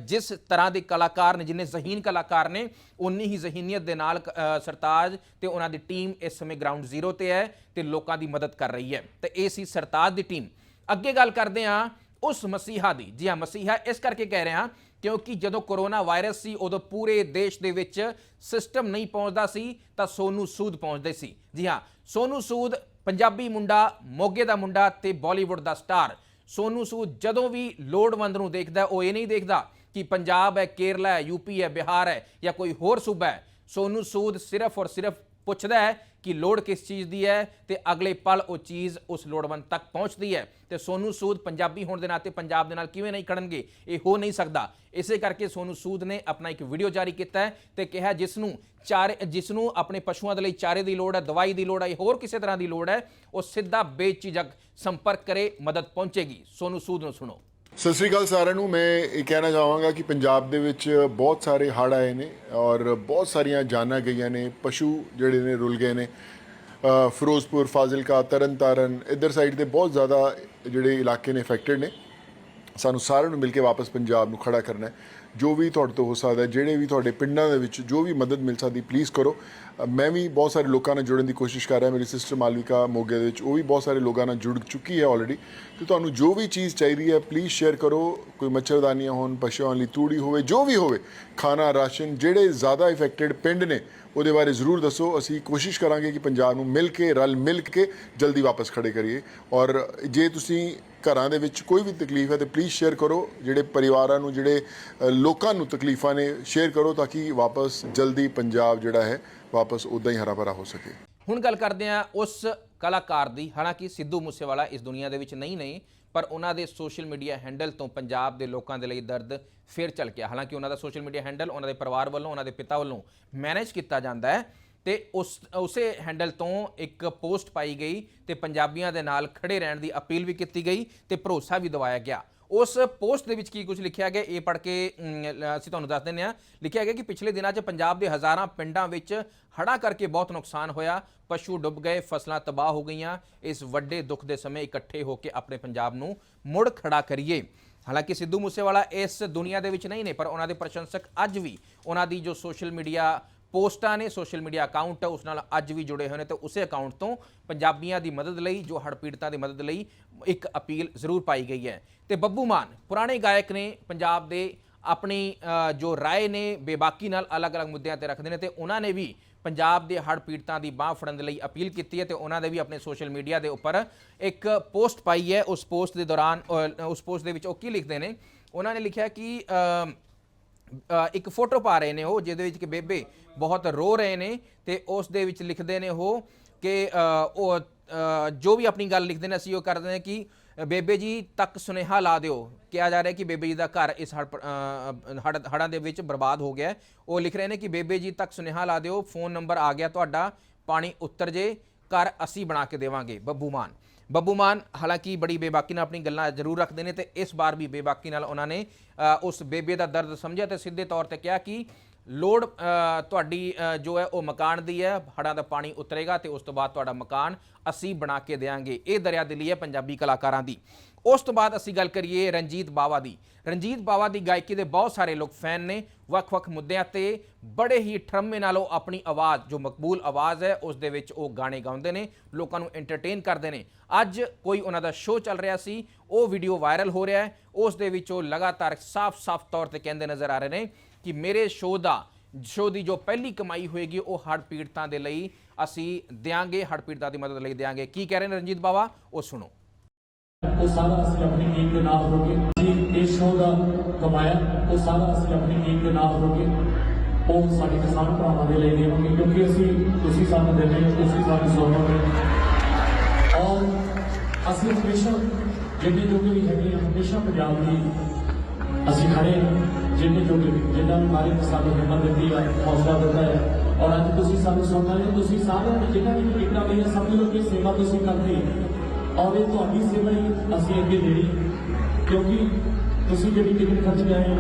ਜਿਸ ਤਰ੍ਹਾਂ ਦੇ ਕਲਾਕਾਰ ਨੇ, ਜਿੰਨੇ ਜ਼ਹੀਨ ਕਲਾਕਾਰ ਨੇ ਉਨੀ ਹੀ ਜ਼ਹੀਨੀਅਤ ਦੇ ਨਾਲ ਸਰਤਾਜ ਤੇ ਉਹਨਾਂ ਦੀ ਟੀਮ ਇਸ ਸਮੇਂ ਗਰਾਊਂਡ ਜ਼ੀਰੋ ਤੇ ਹੈ ਤੇ ਲੋਕਾਂ ਦੀ ਮਦਦ ਕਰ ਰਹੀ ਹੈ। ਤੇ ਇਹ ਸੀ ਸਰਤਾਜ ਦੀ ਟੀਮ ਅੱਗੇ ਗੱਲ ਕਰਦੇ ਹਾਂ ਉਸ ਮਸੀਹਾ ਦੀ। ਜੀ ਹਾਂ, ਮਸੀਹਾ ਇਸ ਕਰਕੇ ਕਹਿ ਰਿਹਾ ਕਿਉਂਕਿ ਜਦੋਂ ਕੋਰੋਨਾ ਵਾਇਰਸ ਸੀ, ਉਦੋਂ ਪੂਰੇ ਦੇਸ਼ ਦੇ ਵਿੱਚ ਸਿਸਟਮ ਨਹੀਂ ਪਹੁੰਚਦਾ ਸੀ, ਤਾਂ ਸੋਨੂ ਸੂਦ ਪਹੁੰਚਦੇ ਸੀ। ਜੀ ਹਾਂ, ਸੋਨੂ ਸੂਦ ਪੰਜਾਬੀ ਮੁੰਡਾ, ਮੋਗੇ ਦਾ ਮੁੰਡਾ ਤੇ ਬਾਲੀਵੁੱਡ ਦਾ ਸਟਾਰ। ਸੋਨੂ ਸੂਦ ਜਦੋਂ ਵੀ ਲੋੜਵੰਦ ਨੂੰ ਦੇਖਦਾ, ਉਹ ਇਹ ਨਹੀਂ ਦੇਖਦਾ ਕਿ ਪੰਜਾਬ ਹੈ, ਕੇਰਲਾ ਹੈ ਯੂਪੀ ਹੈ, ਬਿਹਾਰ ਹੈ ਜਾਂ ਕੋਈ ਹੋਰ ਸੂਬਾ ਹੈ। ਸੋਨੂ ਸੂਦ ਸਿਰਫ ਔਰ ਸਿਰਫ ਪੁੱਛਦਾ ਹੈ ਕਿ ਲੋੜ ਕਿਸ ਚੀਜ਼ ਦੀ ਹੈ ਤੇ ਅਗਲੇ ਪਲ ਉਹ ਚੀਜ਼ ਉਸ ਲੋੜਵੰਦ ਤੱਕ ਪਹੁੰਚਦੀ ਹੈ ਤੇ ਸੋਨੂ ਸੂਦ ਪੰਜਾਬੀ ਹੋਣ ਦੇ ਨਾਤੇ ਪੰਜਾਬ ਦੇ ਨਾਲ ਕਿਵੇਂ ਨਹੀਂ ਖੜਨਗੇ ਇਹ ਹੋ ਨਹੀਂ ਸਕਦਾ ਇਸੇ ਕਰਕੇ ਸੋਨੂ ਸੂਦ ਨੇ ਆਪਣਾ ਇੱਕ ਵੀਡੀਓ ਜਾਰੀ ਕੀਤਾ ਹੈ ਤੇ ਕਿਹਾ ਜਿਸ ਨੂੰ ਚਾਰੇ ਜਿਸ ਨੂੰ ਆਪਣੇ ਪਸ਼ੂਆਂ ਦੇ ਲਈ ਚਾਰੇ ਦੀ ਲੋੜ ਹੈ ਦਵਾਈ ਦੀ ਲੋੜ ਹੈ ਹੋਰ ਕਿਸੇ ਤਰ੍ਹਾਂ ਦੀ ਲੋੜ ਹੈ ਉਹ ਸਿੱਧਾ ਬੇਝਿਜਕ ਸੰਪਰਕ ਕਰੇ ਮਦਦ ਪਹੁੰਚੇਗੀ ਸੋਨੂ ਸੂਦ ਨੂੰ ਸੁਣੋ ਸਤਿ ਸ੍ਰੀ ਅਕਾਲ ਸਾਰਿਆਂ ਨੂੰ, ਮੈਂ ਇਹ ਕਹਿਣਾ ਚਾਹਾਂਗਾ ਕਿ ਪੰਜਾਬ ਦੇ ਵਿੱਚ ਬਹੁਤ ਸਾਰੇ ਹੜ੍ਹ ਆਏ ਨੇ ਔਰ ਬਹੁਤ ਸਾਰੀਆਂ ਜਾਨਾਂ ਗਈਆਂ ਨੇ, ਪਸ਼ੂ ਜਿਹੜੇ ਨੇ ਰੁਲ ਗਏ ਨੇ। ਫਿਰੋਜ਼ਪੁਰ, ਫਾਜ਼ਿਲਕਾ, ਤਰਨਤਾਰਨ, ਇਧਰ ਸਾਈਡ ਦੇ ਬਹੁਤ ਜ਼ਿਆਦਾ ਜਿਹੜੇ ਇਲਾਕੇ ਨੇ ਅਫੈਕਟਡ ਨੇ। ਸਾਨੂੰ ਸਾਰਿਆਂ ਨੂੰ ਮਿਲ ਕੇ ਵਾਪਸ ਪੰਜਾਬ ਨੂੰ ਖੜਾ ਕਰਨਾ ਹੈ। ਜੋ ਵੀ ਤੁਹਾਡੇ ਤੋਂ ਹੋ ਸਕਦਾ ਜਿਹੜੇ ਵੀ ਤੁਹਾਡੇ ਪਿੰਡਾਂ ਦੇ ਵਿੱਚ ਜੋ ਵੀ ਮਦਦ ਮਿਲ ਸਕਦੀ ਪਲੀਜ਼ ਕਰੋ। ਮੈਂ ਵੀ ਬਹੁਤ ਸਾਰੇ ਲੋਕਾਂ ਨਾਲ ਜੁੜਨ ਦੀ ਕੋਸ਼ਿਸ਼ ਕਰ ਰਿਹਾ। ਮੇਰੀ ਸਿਸਟਰ ਮਾਲਵਿਕਾ ਮੋਗੇ ਦੇ ਵਿੱਚ, ਉਹ ਵੀ ਬਹੁਤ ਸਾਰੇ ਲੋਕਾਂ ਨਾਲ ਜੁੜ ਚੁੱਕੀ ਹੈ ਆਲਰੇਡੀ ਤੇ ਤੁਹਾਨੂੰ ਜੋ ਵੀ ਚੀਜ਼ ਚਾਹੀਦੀ ਹੈ ਪਲੀਜ਼ ਸ਼ੇਅਰ ਕਰੋ। ਕੋਈ ਮੱਛਰਦਾਨੀਆਂ ਹੋਣ, ਪਸ਼ੂਆਂ ਲਈ ਤੂੜੀ ਹੋਵੇ, ਜੋ ਵੀ ਹੋਵੇ, ਖਾਣਾ, ਰਾਸ਼ਨ, ਜਿਹੜੇ ਜ਼ਿਆਦਾ ਇਫੈਕਟਡ ਪਿੰਡ ਨੇ, ਉਹਦੇ ਬਾਰੇ ਜ਼ਰੂਰ ਦੱਸੋ। ਅਸੀਂ ਕੋਸ਼ਿਸ਼ ਕਰਾਂਗੇ ਕਿ ਪੰਜਾਬ ਨੂੰ ਮਿਲ ਕੇ, ਰਲ ਮਿਲ ਕੇ ਜਲਦੀ ਵਾਪਸ ਖੜੇ ਕਰੀਏ। ਔਰ ਜੇ ਤੁਸੀਂ ਘਰਾਂ ਦੇ ਵਿੱਚ ਕੋਈ ਵੀ ਤਕਲੀਫ ਹੈ, ਤੇ ਪਲੀਜ਼ ਸ਼ੇਅਰ ਕਰੋ। ਜਿਹੜੇ ਪਰਿਵਾਰਾਂ ਨੂੰ, ਜਿਹੜੇ ਲੋਕਾਂ ਨੂੰ ਤਕਲੀਫਾਂ ਨੇ ਸ਼ੇਅਰ ਕਰੋ ਤਾਂ ਕਿ ਵਾਪਸ ਜਲਦੀ ਪੰਜਾਬ ਜਿਹੜਾ ਹੈ ਵਾਪਸ ਉਦਾਂ ਹੀ ਹਰਾ ਭਰਾ ਹੋ ਸਕੇ। ਹੁਣ ਗੱਲ ਕਰਦੇ ਹਾਂ ਉਸ ਕਲਾਕਾਰ ਦੀ। ਹਾਲਾਂਕਿ ਸਿੱਧੂ ਮੂਸੇਵਾਲਾ ਇਸ ਦੁਨੀਆ ਦੇ ਵਿੱਚ ਨਹੀਂ ਨੇ, ਪਰ ਉਹਨਾਂ ਦੇ ਸੋਸ਼ਲ ਮੀਡੀਆ ਹੈਂਡਲ ਤੋਂ ਪੰਜਾਬ ਦੇ ਲੋਕਾਂ ਦੇ ਲਈ ਦਰਦ ਫੇਰ ਚੱਲ ਗਿਆ ਹਾਲਾਂਕਿ ਉਹਨਾਂ ਦਾ ਸੋਸ਼ਲ ਮੀਡੀਆ ਹੈਂਡਲ ਉਹਨਾਂ ਦੇ ਪਰਿਵਾਰ ਵੱਲੋਂ, ਉਹਨਾਂ ਦੇ ਪਿਤਾ ਵੱਲੋਂ ਮੈਨੇਜ ਕੀਤਾ ਜਾਂਦਾ ਹੈ ਤੇ ਉਸ, ਉਸੇ ਹੈਂਡਲ ਤੋਂ ਇੱਕ ਪੋਸਟ ਪਾਈ ਗਈ ਤੇ ਪੰਜਾਬੀਆਂ ਦੇ ਨਾਲ ਖੜੇ ਰਹਿਣ ਦੀ ਅਪੀਲ ਵੀ ਕੀਤੀ ਗਈ ਤੇ ਭਰੋਸਾ ਵੀ ਦਿਵਾਇਆ ਗਿਆ। ਉਸ ਪੋਸਟ ਦੇ ਵਿੱਚ ਕੀ ਕੁਝ ਲਿਖਿਆ ਗਿਆ, ਇਹ ਪੜ੍ਹ ਕੇ ਅਸੀਂ ਤੁਹਾਨੂੰ ਦੱਸ ਦਿੰਦੇ ਹਾਂ। ਲਿਖਿਆ ਗਿਆ ਕਿ ਪਿਛਲੇ ਦਿਨਾਂ 'ਚ ਪੰਜਾਬ ਦੇ ਹਜ਼ਾਰਾਂ ਪਿੰਡਾਂ ਵਿੱਚ ਹੜ੍ਹਾਂ ਕਰਕੇ ਬਹੁਤ ਨੁਕਸਾਨ ਹੋਇਆ। ਪਸ਼ੂ ਡੁੱਬ ਗਏ, ਫਸਲਾਂ ਤਬਾਹ ਹੋ ਗਈਆਂ। ਇਸ ਵੱਡੇ ਦੁੱਖ ਦੇ ਸਮੇਂ ਇਕੱਠੇ ਹੋ ਕੇ ਆਪਣੇ ਪੰਜਾਬ ਨੂੰ ਮੁੜ ਖੜਾ ਕਰੀਏ। ਹਾਲਾਂਕਿ ਸਿੱਧੂ ਮੂਸੇਵਾਲਾ ਇਸ ਦੁਨੀਆ ਦੇ ਵਿੱਚ ਨਹੀਂ ਨੇ, ਪਰ ਉਹਨਾਂ ਦੇ ਪ੍ਰਸ਼ੰਸਕ ਅੱਜ ਵੀ ਉਹਨਾਂ ਦੀ ਜੋ ਸੋਸ਼ਲ ਮੀਡੀਆ ਪੋਸਟਾਂ ਨੇ, ਸੋਸ਼ਲ ਮੀਡੀਆ ਅਕਾਊਂਟ ਉਸ ਨਾਲ ਅੱਜ ਵੀ ਜੁੜੇ ਹੋਏ ਨੇ ਤੇ ਉਸੇ ਅਕਾਊਂਟ ਤੋਂ ਪੰਜਾਬੀਆਂ ਦੀ ਮਦਦ ਲਈ, ਜੋ ਹੜ੍ਹ ਪੀੜਤਾਂ ਦੀ ਮਦਦ ਲਈ ਇੱਕ ਅਪੀਲ ਜ਼ਰੂਰ ਪਾਈ ਗਈ ਹੈ। ਤੇ ਬੱਬੂ ਮਾਨ, ਪੁਰਾਣੇ ਗਾਇਕ ਨੇ ਪੰਜਾਬ ਦੇ ਆਪਣੀ ਜੋ ਰਾਏ ਨੇ, ਬੇਬਾਕੀ ਨਾਲ ਅਲੱਗ-ਅਲੱਗ ਮੁੱਦਿਆਂ ਤੇ ਰੱਖਦੇ ਨੇ ਤੇ ਉਹਨਾਂ ਨੇ ਵੀ ਪੰਜਾਬ ਦੇ ਹੜ੍ਹ ਪੀੜਤਾਂ ਦੀ ਬਾਹ ਫੜਨ ਦੇ ਲਈ ਅਪੀਲ ਕੀਤੀ ਹੈ ਤੇ ਉਹਨਾਂ ਦੇ ਵੀ ਆਪਣੇ ਸੋਸ਼ਲ ਮੀਡੀਆ ਦੇ ਉੱਪਰ ਇੱਕ ਪੋਸਟ ਪਾਈ ਹੈ। ਉਸ ਪੋਸਟ ਦੇ ਦੌਰਾਨ ਉਸ ਪੋਸਟ ਦੇ ਵਿੱਚ ਉਹ ਕੀ ਲਿਖਦੇ ਨੇ? ਉਹਨਾਂ ਨੇ ਲਿਖਿਆ ਕਿ ਇੱਕ ਫੋਟੋ ਪਾ ਰਹੇ ਨੇ ਉਹ ਜਿਹਦੇ ਵਿੱਚ ਕਿ ਬੇਬੇ ਬਹੁਤ ਰੋ ਰਹੇ ਨੇ ਤੇ ਉਸ ਦੇ ਵਿੱਚ ਲਿਖਦੇ ਨੇ ਉਹ ਕਿ ਉਹ ਜੋ ਵੀ ਆਪਣੀ ਗੱਲ ਲਿਖਦੇ ਨੇ ਅਸੀਂ ਉਹ ਕਰਦੇ ਨੇ ਕਿ ਬੇਬੇ ਜੀ ਤੱਕ ਸੁਨੇਹਾ ਲਾ ਦਿਓ। ਕਿਹਾ ਜਾ ਰਿਹਾ ਕਿ ਬੇਬੇ ਜੀ ਦਾ ਘਰ ਇਸ ਹੜ੍ਹ- ਅ, ਹੜ੍ਹਾਂ ਦੇ ਵਿੱਚ ਬਰਬਾਦ ਹੋ ਗਿਆ ਉਹ ਲਿਖ ਰਹੇ ਨੇ ਕਿ ਬੇਬੇ ਜੀ ਤੱਕ ਸੁਨੇਹਾ ਲਾ ਦਿਓ ਫੋਨ ਨੰਬਰ ਆ ਗਿਆ ਤੁਹਾਡਾ ਪਾਣੀ ਉਤਰ ਜੇ। ਘਰ ਅਸੀਂ ਬਣਾ ਕੇ ਦੇਵਾਂਗੇ, ਬੱਬੂ ਮਾਨ। ਬੱਬੂ ਮਾਨ ਹਾਲਾਂਕਿ ਬੜੀ ਬੇਬਾਕੀ ਨਾਲ ਆਪਣੀ ਗੱਲਾਂ ਜ਼ਰੂਰ ਰੱਖਦੇ ਨੇ ਤੇ ਇਸ ਵਾਰ ਵੀ ਬੇਬਾਕੀ ਨਾਲ ਉਹਨਾਂ ਨੇ ਉਸ ਬੇਬੇ ਦਾ ਦਰਦ ਸਮਝਿਆ ਤੇ ਸਿੱਧੇ ਤੌਰ ਤੇ ਕਿਹਾ ਕਿ ਲੋੜ ਤੁਹਾਡੀ ਜੋ ਹੈ ਉਹ ਮਕਾਨ ਦੀ ਹੈ, ਹੜ੍ਹਾਂ ਦਾ ਪਾਣੀ ਉਤਰੇਗਾ ਤੇ ਉਸ ਤੋਂ ਬਾਅਦ ਤੁਹਾਡਾ ਮਕਾਨ ਅਸੀਂ ਬਣਾ ਕੇ ਦੇਵਾਂਗੇ ਇਹ ਦਰਿਆ ਦਿਲੀ ਹੈ ਪੰਜਾਬੀ ਕਲਾਕਾਰਾਂ ਦੀ। ਉਸ ਤੋਂ ਬਾਅਦ ਅਸੀਂ ਗੱਲ ਕਰੀਏ ਰਣਜੀਤ ਬਾਵਾ ਦੀ। ਰਣਜੀਤ ਬਾਵਾ ਦੀ ਗਾਇਕੀ ਦੇ ਬਹੁਤ ਸਾਰੇ ਲੋਕ ਫੈਨ ਨੇ। ਵੱਖ-ਵੱਖ ਮੁੱਦਿਆਂ ਤੇ ਬੜੇ ਹੀ ਠਰਮੇ ਨਾਲ ਉਹ ਆਪਣੀ ਆਵਾਜ਼, ਜੋ ਮਕਬੂਲ ਆਵਾਜ਼ ਹੈ, ਉਸ ਦੇ ਵਿੱਚ ਉਹ ਗਾਣੇ ਗਾਉਂਦੇ ਨੇ, ਲੋਕਾਂ ਨੂੰ ਐਂਟਰਟੇਨ ਕਰਦੇ ਨੇ। ਅੱਜ ਕੋਈ ਉਹਨਾਂ ਦਾ ਸ਼ੋਅ ਚੱਲ ਰਿਹਾ ਸੀ, ਉਹ ਵੀਡੀਓ ਵਾਇਰਲ ਹੋ ਰਿਹਾ ਹੈ। ਉਸ ਦੇ ਵਿੱਚ ਉਹ ਲਗਾਤਾਰ ਸਾਫ਼-ਸਾਫ਼ ਤੌਰ ਤੇ ਕਹਿੰਦੇ ਨਜ਼ਰ ਆ ਰਹੇ ਨੇ ਕਿ ਮੇਰੇ ਸ਼ੋਅ ਦਾ ਸ਼ੋਅ ਦੀ ਜੋ ਪਹਿਲੀ ਕਮਾਈ ਹੋਏਗੀ, ਉਹ ਹੜ੍ਹ ਪੀੜਤਾਂ ਦੇ ਲਈ ਅਸੀਂ ਦਿਆਂਗੇ ਹੜ੍ਹ ਪੀੜਤਾਂ ਦੀ ਮਦਦ ਲਈ ਦਿਆਂਗੇ। ਕੀ ਕਹਿ ਰਹੇ ਨੇ ਰਣਜੀਤ ਬਾਵਾ? ਉਹ ਸੁਣੋ। ਉਹ ਸਾਰਾ ਅਸੀਂ ਆਪਣੀ ਟੀਮ ਦੇ ਨਾਲ ਹੋ ਕੇ ਜੀ ਇਸ ਸ਼ੋਅ ਦਾ ਕਮਾਇਆ। ਉਹ ਸਾਰਾ ਅਸੀਂ ਆਪਣੀ ਟੀਮ ਦੇ ਨਾਲ ਹੋ ਕੇ ਉਹ ਸਾਡੇ ਕਿਸਾਨ ਭਰਾਵਾਂ ਦੇ ਲਈ ਦੇਵਾਂਗੇ, ਕਿਉਂਕਿ ਅਸੀਂ ਤੁਸੀਂ ਸਾਨੂੰ ਦਿੰਦੇ ਹੋ, ਤੁਸੀਂ ਸਾਨੂੰ ਸੋਚੋਗੇ ਔਰ ਅਸੀਂ ਹਮੇਸ਼ਾ ਜਿੰਨੇ ਜੋਗੇ ਵੀ ਹੈਗੇ ਹਮੇਸ਼ਾ ਪੰਜਾਬ ਦੀ ਅਸੀਂ ਖੜੇ ਹਾਂ। ਜਿੰਨੇ ਜੋਗੇ ਵੀ ਜਿਨ੍ਹਾਂ ਨੂੰ ਮਾਰੇ ਸਾਨੂੰ ਹਿੰਮਤ ਦਿੱਤੀ ਹੈ ਹੌਸਲਾ ਦਿੱਤਾ ਹੈ ਔਰ ਅੱਜ ਤੁਸੀਂ ਸਾਨੂੰ ਸੁਣਨਾ ਹੈ ਤੁਸੀਂ ਸਾਰਿਆਂ ਨੇ ਜਿਨ੍ਹਾਂ ਨੇ ਵੀ ਟਿਕਟਾਂ ਲਈਆਂ ਸਮਝ ਲਓ ਕਿ ਇਹ ਸੇਵਾ ਤੁਸੀਂ ਕਰਦੇ ਹੋ ਔਰ ਇਹ ਤੁਹਾਡੀ ਸੇਵਾ ਹੀ ਅਸੀਂ ਅੱਗੇ ਦੇਣੀ ਕਿਉਂਕਿ ਤੁਸੀਂ ਜਿਹੜੀ ਟਿਕਟ ਖਰਚ ਕੇ ਆਏ ਹੋ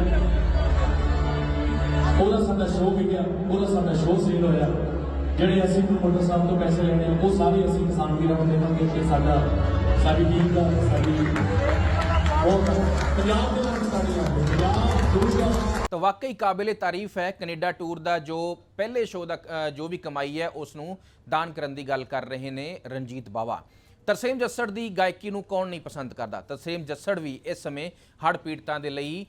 ਉਹਦਾ ਸਾਡਾ ਸ਼ੋਅ ਵਿਕਿਆ ਉਹਦਾ ਸਾਡਾ ਸ਼ੋਅ ਸੇਲ ਹੋਇਆ ਜਿਹੜੇ ਅਸੀਂ ਪ੍ਰਮੋਟਰ ਸਾਹਿਬ ਤੋਂ ਪੈਸੇ ਲੈਣੇ ਆ ਉਹ ਸਾਰੇ ਅਸੀਂ ਕਿਸਾਨ ਵੀਰਾਂ ਨੂੰ ਦੇਵਾਂਗੇ ਕਿ ਸਾਡਾ ਸਾਡੀ ਟੀਮ ਦਾ ਸਾਡੀ ਬਹੁਤ ਪੰਜਾਬ ਤਾਂ ਵਾਕਈ ਕਾਬਿਲੇ ਤਾਰੀਫ ਹੈ ਕੈਨੇਡਾ ਟੂਰ ਦਾ ਜੋ ਪਹਿਲੇ ਸ਼ੋਅ ਦਾ ਜੋ ਵੀ ਕਮਾਈ ਹੈ ਉਸ ਨੂੰ ਦਾਨ ਕਰਨ ਦੀ ਗੱਲ ਕਰ ਰਹੇ ਨੇ ਰਣਜੀਤ ਬਾਵਾ। ਤਰਸੇਮ ਜੱਸੜ ਦੀ ਗਾਇਕੀ ਨੂੰ ਕੌਣ ਨਹੀਂ ਪਸੰਦ ਕਰਦਾ? ਤਰਸੇਮ ਜੱਸੜ ਵੀ ਇਸ ਸਮੇਂ ਹੜ੍ਹ ਪੀੜਤਾਂ ਦੇ ਲਈ